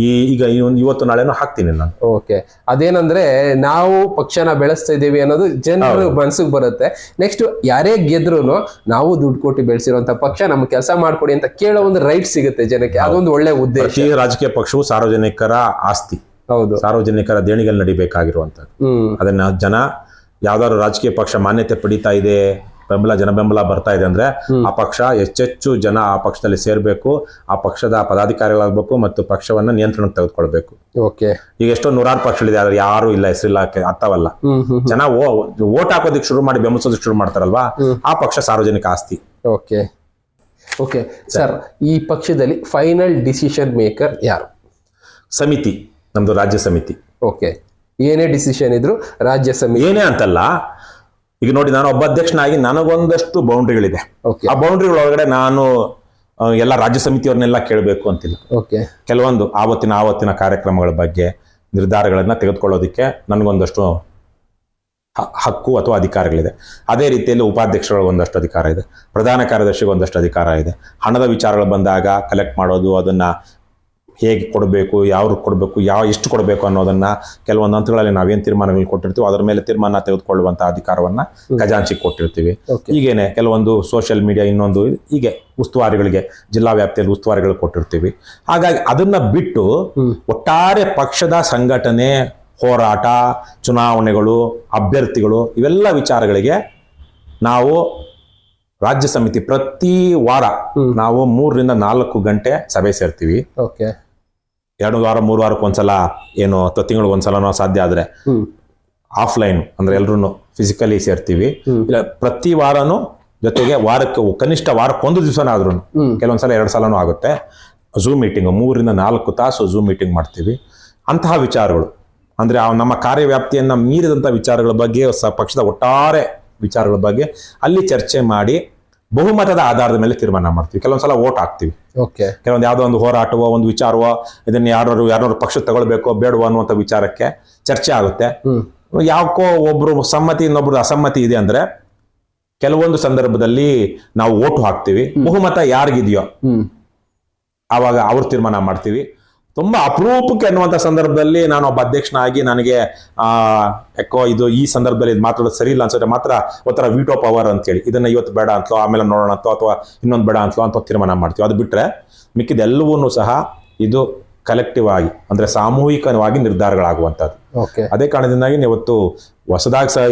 ಈ ಈಗ ಇವತ್ತು ನಾಳೆನೂ ಹಾಕ್ತೀನಿ ನಾನು.
ಓಕೆ. ಅದೇನಂದ್ರೆ ನಾವು ಪಕ್ಷನ ಬೆಳೆಸ್ತಾ ಇದ್ದೀವಿ ಅನ್ನೋದು ಜನರ ಮನ್ಸಿಗೆ ಬರುತ್ತೆ. ನೆಕ್ಸ್ಟ್ ಯಾರೇ ಗೆದ್ರು ನಾವು ದುಡ್ಡು ಕೊಟ್ಟು ಬೆಳೆಸಿರುವಂತ ಪಕ್ಷ ನಮ್ಗೆ ಕೆಲಸ ಮಾಡ್ಕೊಡಿ ಅಂತ ಕೇಳೋ ಒಂದು ರೈಟ್ ಸಿಗುತ್ತೆ ಜನಕ್ಕೆ. ಅದೊಂದು ಒಳ್ಳೆ ಉದ್ದೇಶ.
ರಾಜಕೀಯ ಪಕ್ಷವು ಸಾರ್ವಜನಿಕರ ಆಸ್ತಿ.
ಹೌದು.
ಸಾರ್ವಜನಿಕರ ದೇಣಿಗೆ
ನಡಿಬೇಕಾಗಿರುವಂತ
ಅದನ್ನ ಜನ ಯಾವ್ದಾದ್ರು ರಾಜಕೀಯ ಪಕ್ಷ ಮಾನ್ಯತೆ ಪಡಿತಾ ಇದೆ ಬೆಂಬಲ ಜನ ಬೆಂಬಲ ಬರ್ತಾ ಇದೆ ಅಂದ್ರೆ ಆ ಪಕ್ಷ ಹೆಚ್ಚೆಚ್ಚು ಜನ ಆ ಪಕ್ಷದಲ್ಲಿ ಸೇರ್ಬೇಕು ಆ ಪಕ್ಷದ ಪದಾಧಿಕಾರಿಗಳಾಗಬೇಕು ಮತ್ತು ಪಕ್ಷವನ್ನ ನಿಯಂತ್ರಣಕ್ಕೆ ತೆಗೆದುಕೊಳ್ಬೇಕು.
ಓಕೆ.
ಈಗ ಎಷ್ಟೋ ನೂರಾರು ಪಕ್ಷಗಳಿದೆ ಆದ್ರೆ ಯಾರು ಇಲ್ಲ ಹೆಸರಿಲ್ಲ ಅರ್ಥವಲ್ಲ. ಜನ ಓಟ್ ಹಾಕೋದಕ್ಕೆ ಶುರು ಮಾಡಿ ಬೆಂಬಲಿಸೋದಕ್ಕೆ ಶುರು ಮಾಡ್ತಾರಲ್ವಾ? ಆ ಪಕ್ಷ ಸಾರ್ವಜನಿಕ ಆಸ್ತಿ.
ಓಕೆ. ಓಕೆ. ಸರ್ ಈ ಪಕ್ಷದಲ್ಲಿ ಫೈನಲ್ ಡಿಸಿಷನ್ ಮೇಕರ್ ಯಾರು?
ಸಮಿತಿ ನಮ್ದು ರಾಜ್ಯ ಸಮಿತಿ.
ಓಕೆ. ಏನೇ ಡಿಸಿಷನ್ ಇದ್ರು ರಾಜ್ಯ ಸಮಿತಿ.
ಏನೇ ಅಂತಲ್ಲ ಈಗ ನೋಡಿ ನಾನು ಒಬ್ಬ ಅಧ್ಯಕ್ಷನಾಗಿ ನನಗೊಂದಷ್ಟು ಬೌಂಡ್ರಿಗಳಿದೆ. ಆ ಬೌಂಡ್ರಿಗಳ ಒಳಗಡೆ ನಾನು ಎಲ್ಲ ರಾಜ್ಯ ಸಮಿತಿಯವ್ರನ್ನೆಲ್ಲ ಕೇಳಬೇಕು ಅಂತಿಲ್ಲ.
ಓಕೆ
ಕೆಲವೊಂದು ಆವತ್ತಿನ ಆವತ್ತಿನ ಕಾರ್ಯಕ್ರಮಗಳ ಬಗ್ಗೆ ನಿರ್ಧಾರಗಳನ್ನ ತೆಗೆದುಕೊಳ್ಳೋದಕ್ಕೆ ನನಗೊಂದಷ್ಟು ಹಕ್ಕು ಅಥವಾ ಅಧಿಕಾರಗಳಿದೆ. ಅದೇ ರೀತಿಯಲ್ಲಿ ಉಪಾಧ್ಯಕ್ಷರು ಒಂದಷ್ಟು ಅಧಿಕಾರ ಇದೆ. ಪ್ರಧಾನ ಕಾರ್ಯದರ್ಶಿಗೆ ಒಂದಷ್ಟು ಅಧಿಕಾರ ಇದೆ. ಹಣದ ವಿಚಾರಗಳು ಬಂದಾಗ ಕಲೆಕ್ಟ್ ಮಾಡೋದು ಅದನ್ನ ಹೇಗೆ ಕೊಡಬೇಕು ಯಾವ್ರಿಗೆ ಕೊಡಬೇಕು ಯಾವ ಎಷ್ಟು ಕೊಡಬೇಕು ಅನ್ನೋದನ್ನ ಕೆಲವೊಂದು ಹಂತಗಳಲ್ಲಿ ನಾವೇನು ತೀರ್ಮಾನಗಳು ಕೊಟ್ಟಿರ್ತೀವಿ ಅದರ ಮೇಲೆ ತೀರ್ಮಾನ ತೆಗೆದುಕೊಳ್ಳುವಂಥ ಅಧಿಕಾರವನ್ನ ಖಜಾಂಚಿಗೆ ಕೊಟ್ಟಿರ್ತೀವಿ. ಈಗೇನೆ ಕೆಲವೊಂದು ಸೋಷಿಯಲ್ ಮೀಡಿಯಾ ಇನ್ನೊಂದು ಹೀಗೆ ಉಸ್ತುವಾರಿಗಳಿಗೆ ಜಿಲ್ಲಾ ವ್ಯಾಪ್ತಿಯಲ್ಲಿ ಉಸ್ತುವಾರಿಗಳು ಕೊಟ್ಟಿರ್ತೀವಿ. ಹಾಗಾಗಿ ಅದನ್ನ ಬಿಟ್ಟು ಒಟ್ಟಾರೆ ಪಕ್ಷದ ಸಂಘಟನೆ ಹೋರಾಟ ಚುನಾವಣೆಗಳು ಅಭ್ಯರ್ಥಿಗಳು ಇವೆಲ್ಲ ವಿಚಾರಗಳಿಗೆ ನಾವು ರಾಜ್ಯ ಸಮಿತಿ ಪ್ರತಿ ವಾರ ನಾವು ಮೂರರಿಂದ ನಾಲ್ಕು ಗಂಟೆ ಸಭೆ ಸೇರ್ತೀವಿ.
ಓಕೆ.
ಎರಡು ವಾರ ಮೂರು ವಾರಕ್ಕೆ ಒಂದ್ಸಲ ಏನು ಅಥವಾ ತಿಂಗಳಿಗೆ ಒಂದ್ಸಲನೋ ಸಾಧ್ಯ ಆದ್ರೆ ಆಫ್ಲೈನ್ ಅಂದ್ರೆ ಎಲ್ರು ಫಿಸಿಕಲಿ ಸೇರ್ತೀವಿ. ಇಲ್ಲ ಪ್ರತಿ ವಾರನೂ ಜೊತೆಗೆ ವಾರಕ್ಕೆ ಕನಿಷ್ಠ ವಾರಕ್ಕೆ ಒಂದು ದಿವಸನಾದ್ರೂ ಕೆಲವೊಂದ್ಸಲ ಎರಡು ಸಲನು ಆಗುತ್ತೆ. ಝೂಮ್ ಮೀಟಿಂಗ್ ಮೂರಿಂದ ನಾಲ್ಕು ತಾಸು ಝೂಮ್ ಮೀಟಿಂಗ್ ಮಾಡ್ತೀವಿ. ಅಂತಹ ವಿಚಾರಗಳು. ಅಂದ್ರೆ ಆ ನಮ್ಮ ಕಾರ್ಯವ್ಯಾಪ್ತಿಯನ್ನ ಮೀರಿದಂತ ವಿಚಾರಗಳ ಬಗ್ಗೆ ಸ ಪಕ್ಷದ ಒಟ್ಟಾರೆ ವಿಚಾರಗಳ ಬಗ್ಗೆ ಅಲ್ಲಿ ಚರ್ಚೆ ಮಾಡಿ ಬಹುಮತದ ಆಧಾರದ ಮೇಲೆ ತೀರ್ಮಾನ ಮಾಡ್ತೀವಿ. ಕೆಲವೊಂದ್ಸಲ ಓಟ್ ಹಾಕ್ತೀವಿ. ಕೆಲವೊಂದು ಯಾವುದೋ ಒಂದು ಹೋರಾಟವೋ ಒಂದು ವಿಚಾರವೋ ಇದನ್ನ ಯಾರು ಯಾರು ಪಕ್ಷ ತಗೊಳ್ಬೇಕೋ ಬೇಡವೋ ಅನ್ನುವಂತ ವಿಚಾರಕ್ಕೆ ಚರ್ಚೆ ಆಗುತ್ತೆ. ಯಾವಕೋ ಒಬ್ರು ಸಮ್ಮತಿ ಇನ್ನೊಬ್ರು ಅಸಮ್ಮತಿ ಇದೆ ಅಂದ್ರೆ ಕೆಲವೊಂದು ಸಂದರ್ಭದಲ್ಲಿ ನಾವು ಓಟು ಹಾಕ್ತಿವಿ. ಬಹುಮತ ಯಾರಿಗಿದೆಯೋ ಆವಾಗ ಅವ್ರು ತೀರ್ಮಾನ ಮಾಡ್ತೀವಿ. ತುಂಬಾ ಅಪರೂಪಕ್ಕೆ ಅನ್ನುವಂಥ ಸಂದರ್ಭದಲ್ಲಿ ನಾನು ಒಬ್ಬ ಅಧ್ಯಕ್ಷನಾಗಿ ನನಗೆ ಆ ಯಾಕೋ ಇದು ಈ ಸಂದರ್ಭದಲ್ಲಿ ಇದು ಮಾತಾಡೋದು ಸರಿ ಇಲ್ಲ ಅನ್ಸುತ್ತೆ ಮಾತ್ರ ಒಂಥರ ವಿಟೋ ಪವರ್ ಅಂತೇಳಿ. ಇದನ್ನ ಇವತ್ತು ಬೇಡ ಅಂತಲೋ ಆಮೇಲೆ ನೋಡೋಣ ಅಂತೋ ಅಥವಾ ಇನ್ನೊಂದು ಬೇಡ ಅಂತಲೋ ಅಂತ ತೀರ್ಮಾನ ಮಾಡ್ತೀವಿ. ಅದು ಬಿಟ್ರೆ ಮಿಕ್ಕಿದೆಲ್ಲವೂ ಸಹ ಇದು ಕಲೆಕ್ಟಿವ್ ಆಗಿ ಅಂದ್ರೆ ಸಾಮೂಹಿಕವಾಗಿ ನಿರ್ಧಾರಗಳಾಗುವಂಥದ್ದು.
ಓಕೆ
ಅದೇ ಕಾರಣದಿಂದಾಗಿ ಇವತ್ತು ಹೊಸದಾಗಿ ಸಹ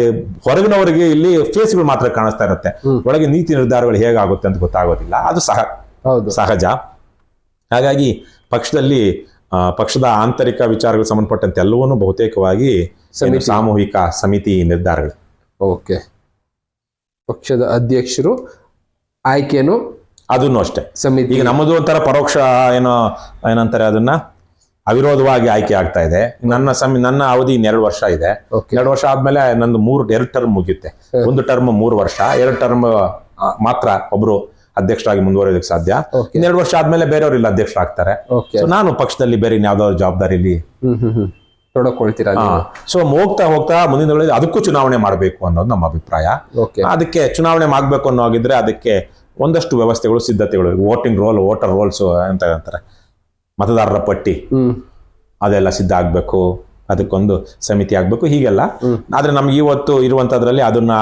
ಹೊರಗಿನವರಿಗೆ ಇಲ್ಲಿ ಫೇಸ್ಗಳು ಮಾತ್ರ ಕಾಣಿಸ್ತಾ ಇರುತ್ತೆ. ಒಳಗೆ ನೀತಿ ನಿರ್ಧಾರಗಳು ಹೇಗಾಗುತ್ತೆ ಅಂತ ಗೊತ್ತಾಗೋದಿಲ್ಲ. ಅದು ಸಹ
ಹೌದು.
ಸಹಜ. ಹಾಗಾಗಿ ಪಕ್ಷದಲ್ಲಿ ಪಕ್ಷದ ಆಂತರಿಕ ವಿಚಾರಗಳಿಗೆ ಸಂಬಂಧಪಟ್ಟಂತೆ ಎಲ್ಲವನ್ನೂ ಬಹುತೇಕವಾಗಿ ಸಾಮೂಹಿಕ ಸಮಿತಿ ನಿರ್ಧಾರಗಳು.
ಓಕೆ. ಪಕ್ಷದ ಅಧ್ಯಕ್ಷರು ಆಯ್ಕೆನು
ಅದನ್ನು ಅಷ್ಟೇ.
ಸಮಿತಿ.
ಈಗ ನಮ್ಮದು ಒಂಥರ ಪರೋಕ್ಷ ಏನೋ ಏನಂತಾರೆ ಅದನ್ನ? ಅವಿರೋಧವಾಗಿ ಆಯ್ಕೆ ಆಗ್ತಾ ಇದೆ. ನನ್ನ ಸಮಿ ನನ್ನ ಅವಧಿ ಇನ್ನೆರಡು ವರ್ಷ ಇದೆ. ಎರಡು ವರ್ಷ ಆದ್ಮೇಲೆ ನಂದು ಮೂರು ಎರಡು ಟರ್ಮ್ ಮುಗಿಯುತ್ತೆ. ಒಂದು ಟರ್ಮ್ ಮೂರು ವರ್ಷ ಎರಡು ಟರ್ಮ್ ಮಾತ್ರ ಒಬ್ರು ಅಧ್ಯಕ್ಷರಾಗಿ ಮುಂದುವರಿಯೋದಕ್ಕೆ ಸಾಧ್ಯ. ಇನ್ನೆರಡು ವರ್ಷ ಆದ್ಮೇಲೆ ಬೇರೆಯವರೆಲ್ಲ ಅಧ್ಯಕ್ಷರಾಗ್ತಾರೆ.
ಓಕೆ
ಸೊ ನಾನು ಪಕ್ಷದಲ್ಲಿ ಬೇರೆ ಇನ್ಯಾವ್ದಾದ್ರು ಜವಾಬ್ದಾರಿಲಿ
ಇಲ್ಲಿ ತೊಡಕೊಳ್ತೀರಾ
ಸೊ ಹೋಗ್ತಾ ಹೋಗ್ತಾ ಮುಂದಿನ ಅದಕ್ಕೂ ಚುನಾವಣೆ ಮಾಡಬೇಕು ಅನ್ನೋದು ನಮ್ಮ ಅಭಿಪ್ರಾಯ. ಅದಕ್ಕೆ ಚುನಾವಣೆ ಮಾಡಬೇಕು ಅನ್ನೋ ಹಾಗಿದ್ರೆ ಅದಕ್ಕೆ ಒಂದಷ್ಟು ವ್ಯವಸ್ಥೆಗಳು ಸಿದ್ಧತೆಗಳು ವೋಟಿಂಗ್ ರೋಲ್ ವೋಟರ್ ರೋಲ್ಸ್ ಅಂತ ಹೇಳ್ತಾರೆ ಮತದಾರರ ಪಟ್ಟಿ. ಅದೆಲ್ಲ ಸಿದ್ಧ ಆಗಬೇಕು. ಅದಕ್ಕೊಂದು ಸಮಿತಿ ಆಗಬೇಕು. ಹೀಗೆಲ್ಲ. ಆದ್ರೆ ನಮ್ಗೆ ಇವತ್ತು ಇರುವಂತದ್ರಲ್ಲಿ ಅದನ್ನ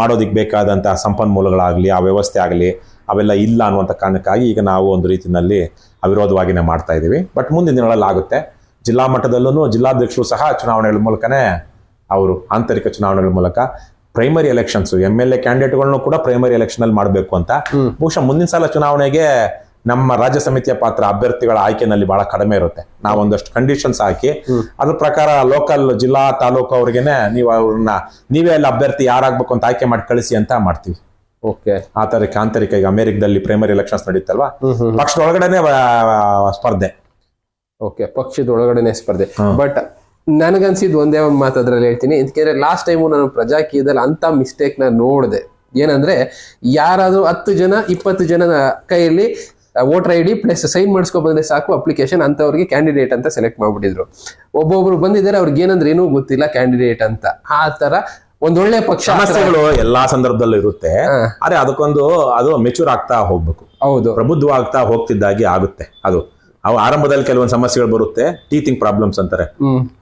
ಮಾಡೋದಿಕ್ ಬೇಕಾದಂತಹ ಸಂಪನ್ಮೂಲಗಳಾಗ್ಲಿ ಆ ವ್ಯವಸ್ಥೆ ಆಗಲಿ ಅವೆಲ್ಲ ಇಲ್ಲ ಅನ್ನುವಂಥ ಕಾರಣಕ್ಕಾಗಿ ಈಗ ನಾವು ಒಂದು ರೀತಿಯಲ್ಲಿ ಅವಿರೋಧವಾಗಿನೇ ಮಾಡ್ತಾ ಇದ್ದೀವಿ. ಬಟ್ ಮುಂದಿನ ದಿನಗಳಲ್ಲಿ ಆಗುತ್ತೆ. ಜಿಲ್ಲಾ ಮಟ್ಟದಲ್ಲೂ ಜಿಲ್ಲಾಧ್ಯಕ್ಷರು ಸಹ ಚುನಾವಣೆಗಳ ಮೂಲಕನೇ ಅವರು ಆಂತರಿಕ ಚುನಾವಣೆಗಳ ಮೂಲಕ primary elections M L A ಕ್ಯಾಂಡಿಡೇಟ್ಗಳನ್ನು ಕೂಡ ಪ್ರೈಮರಿ ಎಲೆಕ್ಷನ್ ಅಲ್ಲಿ ಮಾಡಬೇಕು ಅಂತ. ಬಹುಶಃ ಮುಂದಿನ ಸಲ ಚುನಾವಣೆಗೆ ನಮ್ಮ ರಾಜ್ಯ ಸಮಿತಿಯ ಪಾತ್ರ ಅಭ್ಯರ್ಥಿಗಳ ಆಯ್ಕೆನಲ್ಲಿ ಬಹಳ ಕಡಿಮೆ ಇರುತ್ತೆ. ನಾವು ಒಂದಷ್ಟು ಕಂಡೀಷನ್ಸ್ ಹಾಕಿ ಅದ್ರ ಪ್ರಕಾರ ಲೋಕಲ್ ಜಿಲ್ಲಾ ತಾಲೂಕು ಅವ್ರಿಗೆನೆ ನೀವು ಅವ್ರನ್ನ ನೀವೇ ಅಲ್ಲಿ ಅಭ್ಯರ್ಥಿ ಯಾರಾಗ್ಬೇಕು ಅಂತ ಆಯ್ಕೆ ಮಾಡಿ ಕಳಿಸಿ ಅಂತ ಮಾಡ್ತೀವಿ.
ಓಕೆ.
ಆ ತರಕ್ಕೆ ಆಂತರಿಕ ಈಗ ಅಮೆರಿಕದಲ್ಲಿ ಪ್ರೈಮರಿ ಎಲೆಕ್ಷನ್ಸ್ ನಡೀತಲ್ವಾ? ಪಕ್ಷದ ಒಳಗಡೆನೆ ಸ್ಪರ್ಧೆ.
ಓಕೆ ಪಕ್ಷದ ಒಳಗಡೆನೆ ಸ್ಪರ್ಧೆ ಬಟ್ ನನಗನ್ಸಿದ್ ಒಂದೇ ಒಂದು ಮಾತು ಅದ್ರಲ್ಲಿ ಹೇಳ್ತೀನಿ. ಯಾಕೆಂದ್ರೆ ಲಾಸ್ಟ್ ಟೈಮು ನಾನು ಪ್ರಜಾಕೀಯದಲ್ಲಿ ಅಂತ ಮಿಸ್ಟೇಕ್ನ ನೋಡಿದೆ. ಏನಂದ್ರೆ ಯಾರಾದ್ರೂ ಹತ್ತು ಜನ ಇಪ್ಪತ್ತು ಜನ ಕೈಯಲ್ಲಿ voter I D plus sign ಮಾಡಿಸ್ಕೊ ಬಂದ್ರೆ ಸಾಕು ಅಪ್ಲಿಕೇಶನ್ ಅಂತವ್ರಿಗೆ ಕ್ಯಾಂಡಿಡೇಟ್ ಅಂತ ಸೆಲೆಕ್ಟ್ ಮಾಡ್ಬಿಟ್ಟಿದ್ರು. ಒಬ್ಬೊಬ್ರು ಬಂದಿದ್ದಾರೆ ಅವ್ರಿಗೆ ಏನಂದ್ರೆ ಏನೂ ಗೊತ್ತಿಲ್ಲ ಕ್ಯಾಂಡಿಡೇಟ್ ಅಂತ. ಆ ತರ ಒಂದೊಳ್ಳೆ ಪಕ್ಷ
ಸಮಸ್ಯೆಗಳು ಎಲ್ಲಾ ಸಂದರ್ಭದಲ್ಲೂ ಇರುತ್ತೆ. ಆದ್ರೆ ಅದಕ್ಕೊಂದು ಅದು ಮೆಚೂರ್ ಆಗ್ತಾ ಹೋಗ್ಬೇಕು.
ಹೌದು.
ಪ್ರಬುದ್ಧವಾಗ್ತಾ ಹೋಗ್ತಿದ್ದಾಗೆ ಆಗುತ್ತೆ ಅದು. ಅವು ಆರಂಭದಲ್ಲಿ ಕೆಲವೊಂದು ಸಮಸ್ಯೆಗಳು ಬರುತ್ತೆ ಟೀಚಿಂಗ್ ಪ್ರಾಬ್ಲಮ್ಸ್ ಅಂತಾರೆ.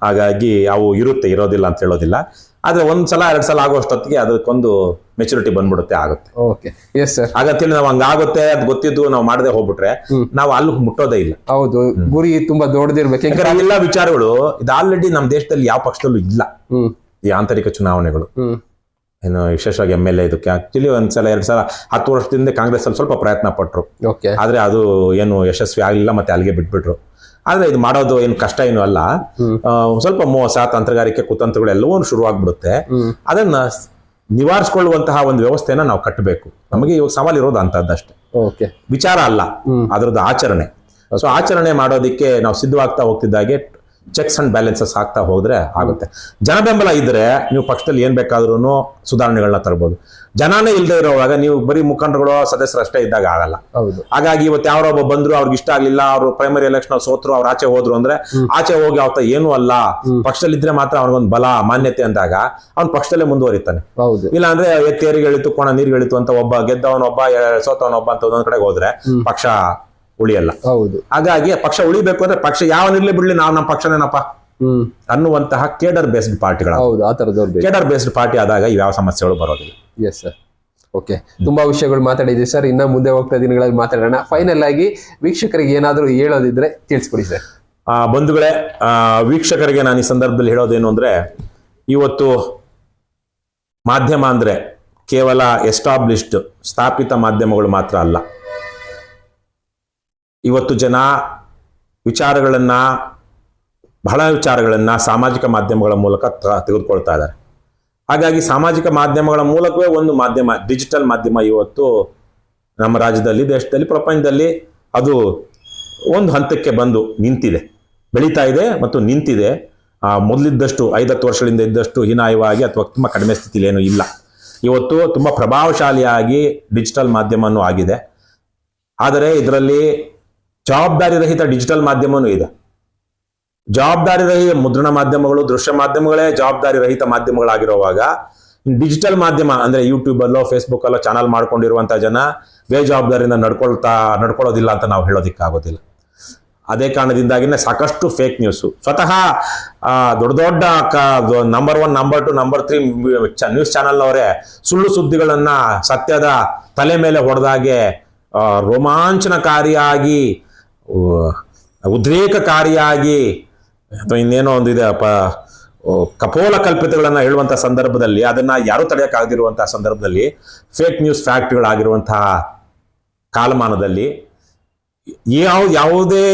ಹಾಗಾಗಿ ಅವು ಇರುತ್ತೆ ಇರೋದಿಲ್ಲ ಅಂತ ಹೇಳೋದಿಲ್ಲ. ಆದ್ರೆ ಒಂದ್ ಸಲ ಎರಡ್ ಸಲ ಆಗೋಷ್ಟೊತ್ತಿಗೆ ಅದಕ್ಕೊಂದು ಮೆಚುರಿಟಿ ಬಂದ್ಬಿಡುತ್ತೆ ಆಗುತ್ತೆ.
ಓಕೆ ಎಸ್ ಸರ್
ನಾವು ಹಂಗಾಗುತ್ತೆ ಅದ್ ಗೊತ್ತಿದ್ದು ನಾವು ಮಾಡದೆ ಹೋಗ್ಬಿಟ್ರೆ ನಾವು ಅಲ್ಲಿ ಮುಟ್ಟೋದೇ ಇಲ್ಲ.
ಹೌದು. ಗುರಿ ತುಂಬಾ ದೊಡ್ಡದಿರ್ಬೇಕು ಯಾಕಂದ್ರೆ
ಯಾಕಂದ್ರೆ ವಿಚಾರಗಳು ಇದು ಆಲ್ರೆಡಿ ನಮ್ಮ ದೇಶದಲ್ಲಿ ಯಾವ ಪಕ್ಷದಲ್ಲೂ ಇಲ್ಲ. ಈ ಆಂತರಿಕ ಚುನಾವಣೆಗಳು. ಏನು ವಿಶೇಷವಾಗಿ ಎಂ ಎಲ್ ಎ ಇದಕ್ಕೆ ಆಕ್ಚುಲಿ ಒಂದ್ಸಲ ಎರಡ್ ಸಲ ಹತ್ತು ವರ್ಷದಿಂದ ಕಾಂಗ್ರೆಸ್ ಅಲ್ಲಿ ಸ್ವಲ್ಪ ಪ್ರಯತ್ನ ಪಟ್ರು. ಆದ್ರೆ ಅದು ಏನು ಯಶಸ್ವಿ ಆಗಲಿಲ್ಲ ಮತ್ತೆ ಅಲ್ಲಿಗೆ ಬಿಟ್ಬಿಟ್ರು. ಆದ್ರೆ ಇದು ಮಾಡೋದು ಏನು ಕಷ್ಟ ಏನು ಅಲ್ಲ. ಸ್ವಲ್ಪ ಮೋಸ ತಂತ್ರಗಾರಿಕೆ ಕುತಂತ್ರಗಳು ಎಲ್ಲವೂ ಶುರುವಾಗ್ಬಿಡುತ್ತೆ. ಅದನ್ನ ನಿವಾರಿಸಿಕೊಳ್ಳುವಂತಹ ಒಂದು ವ್ಯವಸ್ಥೆನ ನಾವು ಕಟ್ಟಬೇಕು. ನಮಗೆ ಇವಾಗ ಸವಾಲು ಇರೋದು ಅಂತದ್ದಷ್ಟೇ ವಿಚಾರ ಅಲ್ಲ. ಅದರದ್ದು ಆಚರಣೆ. ಸೊ ಆಚರಣೆ ಮಾಡೋದಕ್ಕೆ ನಾವು ಸಿದ್ಧವಾಗ್ತಾ ಹೋಗ್ತಿದ್ದಾಗೆ ಚೆಕ್ಸ್ ಅಂಡ್ ಬ್ಯಾಲೆನ್ಸಸ್ ಆಗ್ತಾ ಹೋದ್ರೆ ಆಗುತ್ತೆ. ಜನ ಬೆಂಬಲ ಇದ್ರೆ ನೀವು ಪಕ್ಷದಲ್ಲಿ ಏನ್ ಬೇಕಾದ್ರೂ ಸುಧಾರಣೆಗಳನ್ನ ತರ್ಬೋದು. ಜನನೇ ಇಲ್ಲದೆ ಇರೋವಾಗ ನೀವು ಬರೀ ಮುಖಂಡರುಗಳು ಸದಸ್ಯರು ಅಷ್ಟೇ ಇದ್ದಾಗ ಆಗಲ್ಲ. ಹಾಗಾಗಿ ಇವತ್ತು ಯಾರೋ ಒಬ್ಬ ಬಂದ್ರು ಅವ್ರಿಗೆ ಇಷ್ಟ ಆಗ್ಲಿಲ್ಲ ಅವರು ಪ್ರೈಮರಿ ಎಲೆಕ್ಷನ್ ಸೋತ್ರು ಅವ್ರು ಆಚೆ ಹೋದ್ರು ಅಂದ್ರೆ ಆಚೆ ಹೋಗಿ ಅವತ್ತ ಏನು ಅಲ್ಲ. ಪಕ್ಷದಲ್ಲಿ ಇದ್ರೆ ಮಾತ್ರ ಅವ್ನಿಗೊಂದು ಬಲ ಮಾನ್ಯತೆ ಅಂದಾಗ ಅವ್ನು ಪಕ್ಷದಲ್ಲೇ ಮುಂದುವರಿತಾನೆ.
ಹೌದು.
ಇಲ್ಲ ಅಂದ್ರೆ ಎತ್ತೇರಿಗೆ ಇಳಿತು ಕೋಣ ನೀರಿಗೆ ಇಳಿತು ಅಂತ ಒಬ್ಬ ಗೆದ್ದವನೊಬ್ಬ ಸೋತವನೊಬ್ಬ ಅಂತ ಒಂದೊಂದ್ ಕಡೆಗೆ ಹೋದ್ರೆ ಪಕ್ಷ ಉಳಿಯಲ್ಲ.
ಹೌದು.
ಹಾಗಾಗಿ ಪಕ್ಷ ಉಳಿಬೇಕು ಅಂದ್ರೆ ಪಕ್ಷ ಯಾವನಿರ್ಲಿ ಬಿಡ್ಲಿ ನಾವು ನಮ್ಮ ಪಕ್ಷನೇನಪ್ಪ
ಹ್ಮ್.
ಅನ್ನುವಂತಹ ಕೇಡರ್ ಬೇಸ್ಡ್ ಪಾರ್ಟಿಗಳ
ಹೌದು ಆ ತರದ
ಕೇಡರ್ ಬೇಸ್ಡ್ ಪಾರ್ಟಿ ಆದಾಗ ಯಾವ ಸಮಸ್ಯೆಗಳು ಬರೋದಿಲ್ಲ.
ಎಸ್ ಸರ್ ಓಕೆ ತುಂಬಾ ವಿಷಯಗಳು ಮಾತಾಡಿದ್ವಿ ಸರ್ ಇನ್ನ ಮುಂದೆ ಹೋಗ್ತಾ ದಿನಗಳಲ್ಲಿ ಮಾತಾಡೋಣ. ಫೈನಲ್ ಆಗಿ ವೀಕ್ಷಕರಿಗೆ ಏನಾದರೂ ಹೇಳೋದಿದ್ರೆ ತಿಳಿಸ್ಕೊಡಿ ಸರ್
ಆ, ಬಂಧುಗಳೇ ಆ, ವೀಕ್ಷಕರಿಗೆ ನಾನು ಈ ಸಂದರ್ಭದಲ್ಲಿ ಹೇಳೋದೇನು ಅಂದ್ರೆ ಇವತ್ತು ಮಾಧ್ಯಮ ಅಂದ್ರೆ ಕೇವಲ ಎಸ್ಟಾಬ್ಲಿಷ್ಡ್ ಸ್ಥಾಪಿತ ಮಾಧ್ಯಮಗಳು ಮಾತ್ರ ಅಲ್ಲ. ಇವತ್ತು ಜನ ವಿಚಾರಗಳನ್ನು, ಬಹಳ ವಿಚಾರಗಳನ್ನು ಸಾಮಾಜಿಕ ಮಾಧ್ಯಮಗಳ ಮೂಲಕ ತೆಗೆದುಕೊಳ್ತಾ ಇದ್ದಾರೆ. ಹಾಗಾಗಿ ಸಾಮಾಜಿಕ ಮಾಧ್ಯಮಗಳ ಮೂಲಕವೇ ಒಂದು ಮಾಧ್ಯಮ, ಡಿಜಿಟಲ್ ಮಾಧ್ಯಮ ಇವತ್ತು ನಮ್ಮ ರಾಜ್ಯದಲ್ಲಿ, ದೇಶದಲ್ಲಿ, ಪ್ರಪಂಚದಲ್ಲಿ ಅದು ಒಂದು ಹಂತಕ್ಕೆ ಬಂದು ನಿಂತಿದೆ. ಬೆಳೀತಾ ಇದೆ ಮತ್ತು ನಿಂತಿದೆ. ಮೊದಲಿದ್ದಷ್ಟು ಐದತ್ತು ವರ್ಷಗಳಿಂದ ಇದ್ದಷ್ಟು ಹೀನಾಯವಾಗಿ ಅಥವಾ ತುಂಬ ಕಡಿಮೆ ಸ್ಥಿತಿಲಿ ಏನೂ ಇಲ್ಲ. ಇವತ್ತು ತುಂಬ ಪ್ರಭಾವಶಾಲಿಯಾಗಿ ಡಿಜಿಟಲ್ ಮಾಧ್ಯಮನೂ ಆಗಿದೆ. ಆದರೆ ಇದರಲ್ಲಿ ಜವಾಬ್ದಾರಿ ರಹಿತ ಡಿಜಿಟಲ್ ಮಾಧ್ಯಮನೂ ಇದೆ. ಜವಾಬ್ದಾರಿ ರಹಿತ ಮುದ್ರಣ ಮಾಧ್ಯಮಗಳು, ದೃಶ್ಯ ಮಾಧ್ಯಮಗಳೇ ಜವಾಬ್ದಾರಿ ರಹಿತ ಮಾಧ್ಯಮಗಳಾಗಿರುವಾಗ, ಡಿಜಿಟಲ್ ಮಾಧ್ಯಮ ಅಂದ್ರೆ ಯೂಟ್ಯೂಬ್ ಅಲ್ಲೋ ಫೇಸ್ಬುಕ್ ಅಲ್ಲೋ ಚಾನಲ್ ಮಾಡ್ಕೊಂಡಿರುವಂತಹ ಜನ ಬೇಜವಾಬ್ದಾರಿಯಿಂದ ನಡ್ಕೊಳ್ತಾ, ನಡ್ಕೊಳ್ಳೋದಿಲ್ಲ ಅಂತ ನಾವು ಹೇಳೋದಿಕ್ಕಾಗೋದಿಲ್ಲ. ಅದೇ ಕಾರಣದಿಂದಾಗಿನೇ ಸಾಕಷ್ಟು ಫೇಕ್ ನ್ಯೂಸು ಸ್ವತಃ ದೊಡ್ಡ ದೊಡ್ಡ number one number two number three news ಚಾನೆಲ್ನವರೇ ಸುಳ್ಳು ಸುದ್ದಿಗಳನ್ನ ಸತ್ಯದ ತಲೆ ಮೇಲೆ ಹೊಡೆದಾಗೆ ರೋಮಾಂಚನಕಾರಿಯಾಗಿ ಉದ್ರೇಕಕಾರಿಯಾಗಿ ಅಥವಾ ಇನ್ನೇನೋ ಒಂದಿದೆ ಪ ಕಪೋಲ ಕಲ್ಪಿತಗಳನ್ನು ಹೇಳುವಂತಹ ಸಂದರ್ಭದಲ್ಲಿ, ಅದನ್ನ ಯಾರು ತಡೆಯಕ್ಕಾಗದಿರುವಂತಹ ಸಂದರ್ಭದಲ್ಲಿ ಫೇಕ್ ನ್ಯೂಸ್ ಫ್ಯಾಕ್ಟ್ಗಳಾಗಿರುವಂತಹ ಕಾಲಮಾನದಲ್ಲಿ, ಯಾವ, ಯಾವುದೇ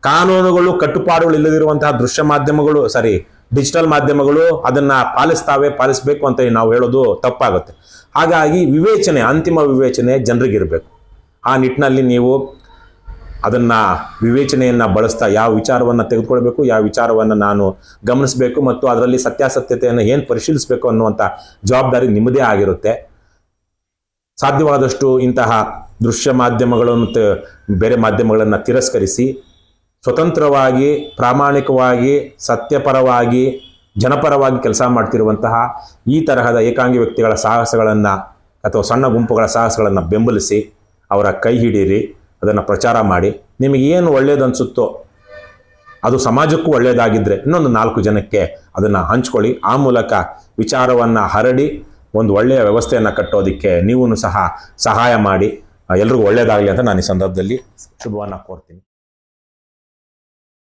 ಕಾನೂನುಗಳು, ಕಟ್ಟುಪಾಡುಗಳು ಇಲ್ಲದಿರುವಂತಹ ದೃಶ್ಯ ಮಾಧ್ಯಮಗಳು ಸಾರಿ ಡಿಜಿಟಲ್ ಮಾಧ್ಯಮಗಳು ಅದನ್ನ ಪಾಲಿಸ್ತಾವೆ, ಪಾಲಿಸಬೇಕು ಅಂತ ನಾವು ಹೇಳೋದು ತಪ್ಪಾಗುತ್ತೆ. ಹಾಗಾಗಿ ವಿವೇಚನೆ, ಅಂತಿಮ ವಿವೇಚನೆ ಜನರಿಗಿರಬೇಕು. ಆ ನಿಟ್ಟಿನಲ್ಲಿ ನೀವು ಅದನ್ನ ವಿವೇಚನೆಯನ್ನ ಬಳಸ್ತಾ ಯಾವ ವಿಚಾರವನ್ನ ತೆಗೆದುಕೊಳ್ಬೇಕು, ಯಾವ ವಿಚಾರವನ್ನ ನಾನು ಗಮನಿಸಬೇಕು ಮತ್ತು ಅದರಲ್ಲಿ ಸತ್ಯಾಸತ್ಯತೆಯನ್ನು ಏನು ಪರಿಶೀಲಿಸಬೇಕು ಅನ್ನುವಂಥ ಜವಾಬ್ದಾರಿ ನಿಮ್ಮದೇ ಆಗಿರುತ್ತೆ. ಸಾಧ್ಯವಾದಷ್ಟು ಇಂತಹ ದೃಶ್ಯ ಮಾಧ್ಯಮಗಳನ್ನು ಬೇರೆ ಮಾಧ್ಯಮಗಳನ್ನು ತಿರಸ್ಕರಿಸಿ, ಸ್ವತಂತ್ರವಾಗಿ, ಪ್ರಾಮಾಣಿಕವಾಗಿ, ಸತ್ಯಪರವಾಗಿ, ಜನಪರವಾಗಿ ಕೆಲಸ ಮಾಡ್ತಿರುವಂತಹ ಈ ತರಹದ ಏಕಾಂಗಿ ವ್ಯಕ್ತಿಗಳ ಸಾಹಸಗಳನ್ನು ಅಥವಾ ಸಣ್ಣ ಗುಂಪುಗಳ ಸಾಹಸಗಳನ್ನು ಬೆಂಬಲಿಸಿ ಅವರ ಕೈ ಹಿಡೀರಿ. ಅದನ್ನು ಪ್ರಚಾರ ಮಾಡಿ ನಿಮಗೆ ಏನು ಒಳ್ಳೇದು ಅನಿಸುತ್ತೋ ಅದು ಸಮಾಜಕ್ಕೂ ಒಳ್ಳೆಯದಾಗಿದ್ದರೆ ಇನ್ನೊಂದು ನಾಲ್ಕು ಜನಕ್ಕೆ ಅದನ್ನು ಹಂಚ್ಕೊಳ್ಳಿ. ಆ ಮೂಲಕ ವಿಚಾರವನ್ನು ಹರಡಿ ಒಂದು ಒಳ್ಳೆಯ ವ್ಯವಸ್ಥೆಯನ್ನು ಕಟ್ಟೋದಕ್ಕೆ ನೀವು ಸಹ ಸಹಾಯ ಮಾಡಿ. ಎಲ್ರಿಗೂ ಒಳ್ಳೆಯದಾಗಲಿ ಅಂತ ನಾನು ಈ ಸಂದರ್ಭದಲ್ಲಿ ಶುಭವನ್ನು ಕೋರ್ತೀನಿ.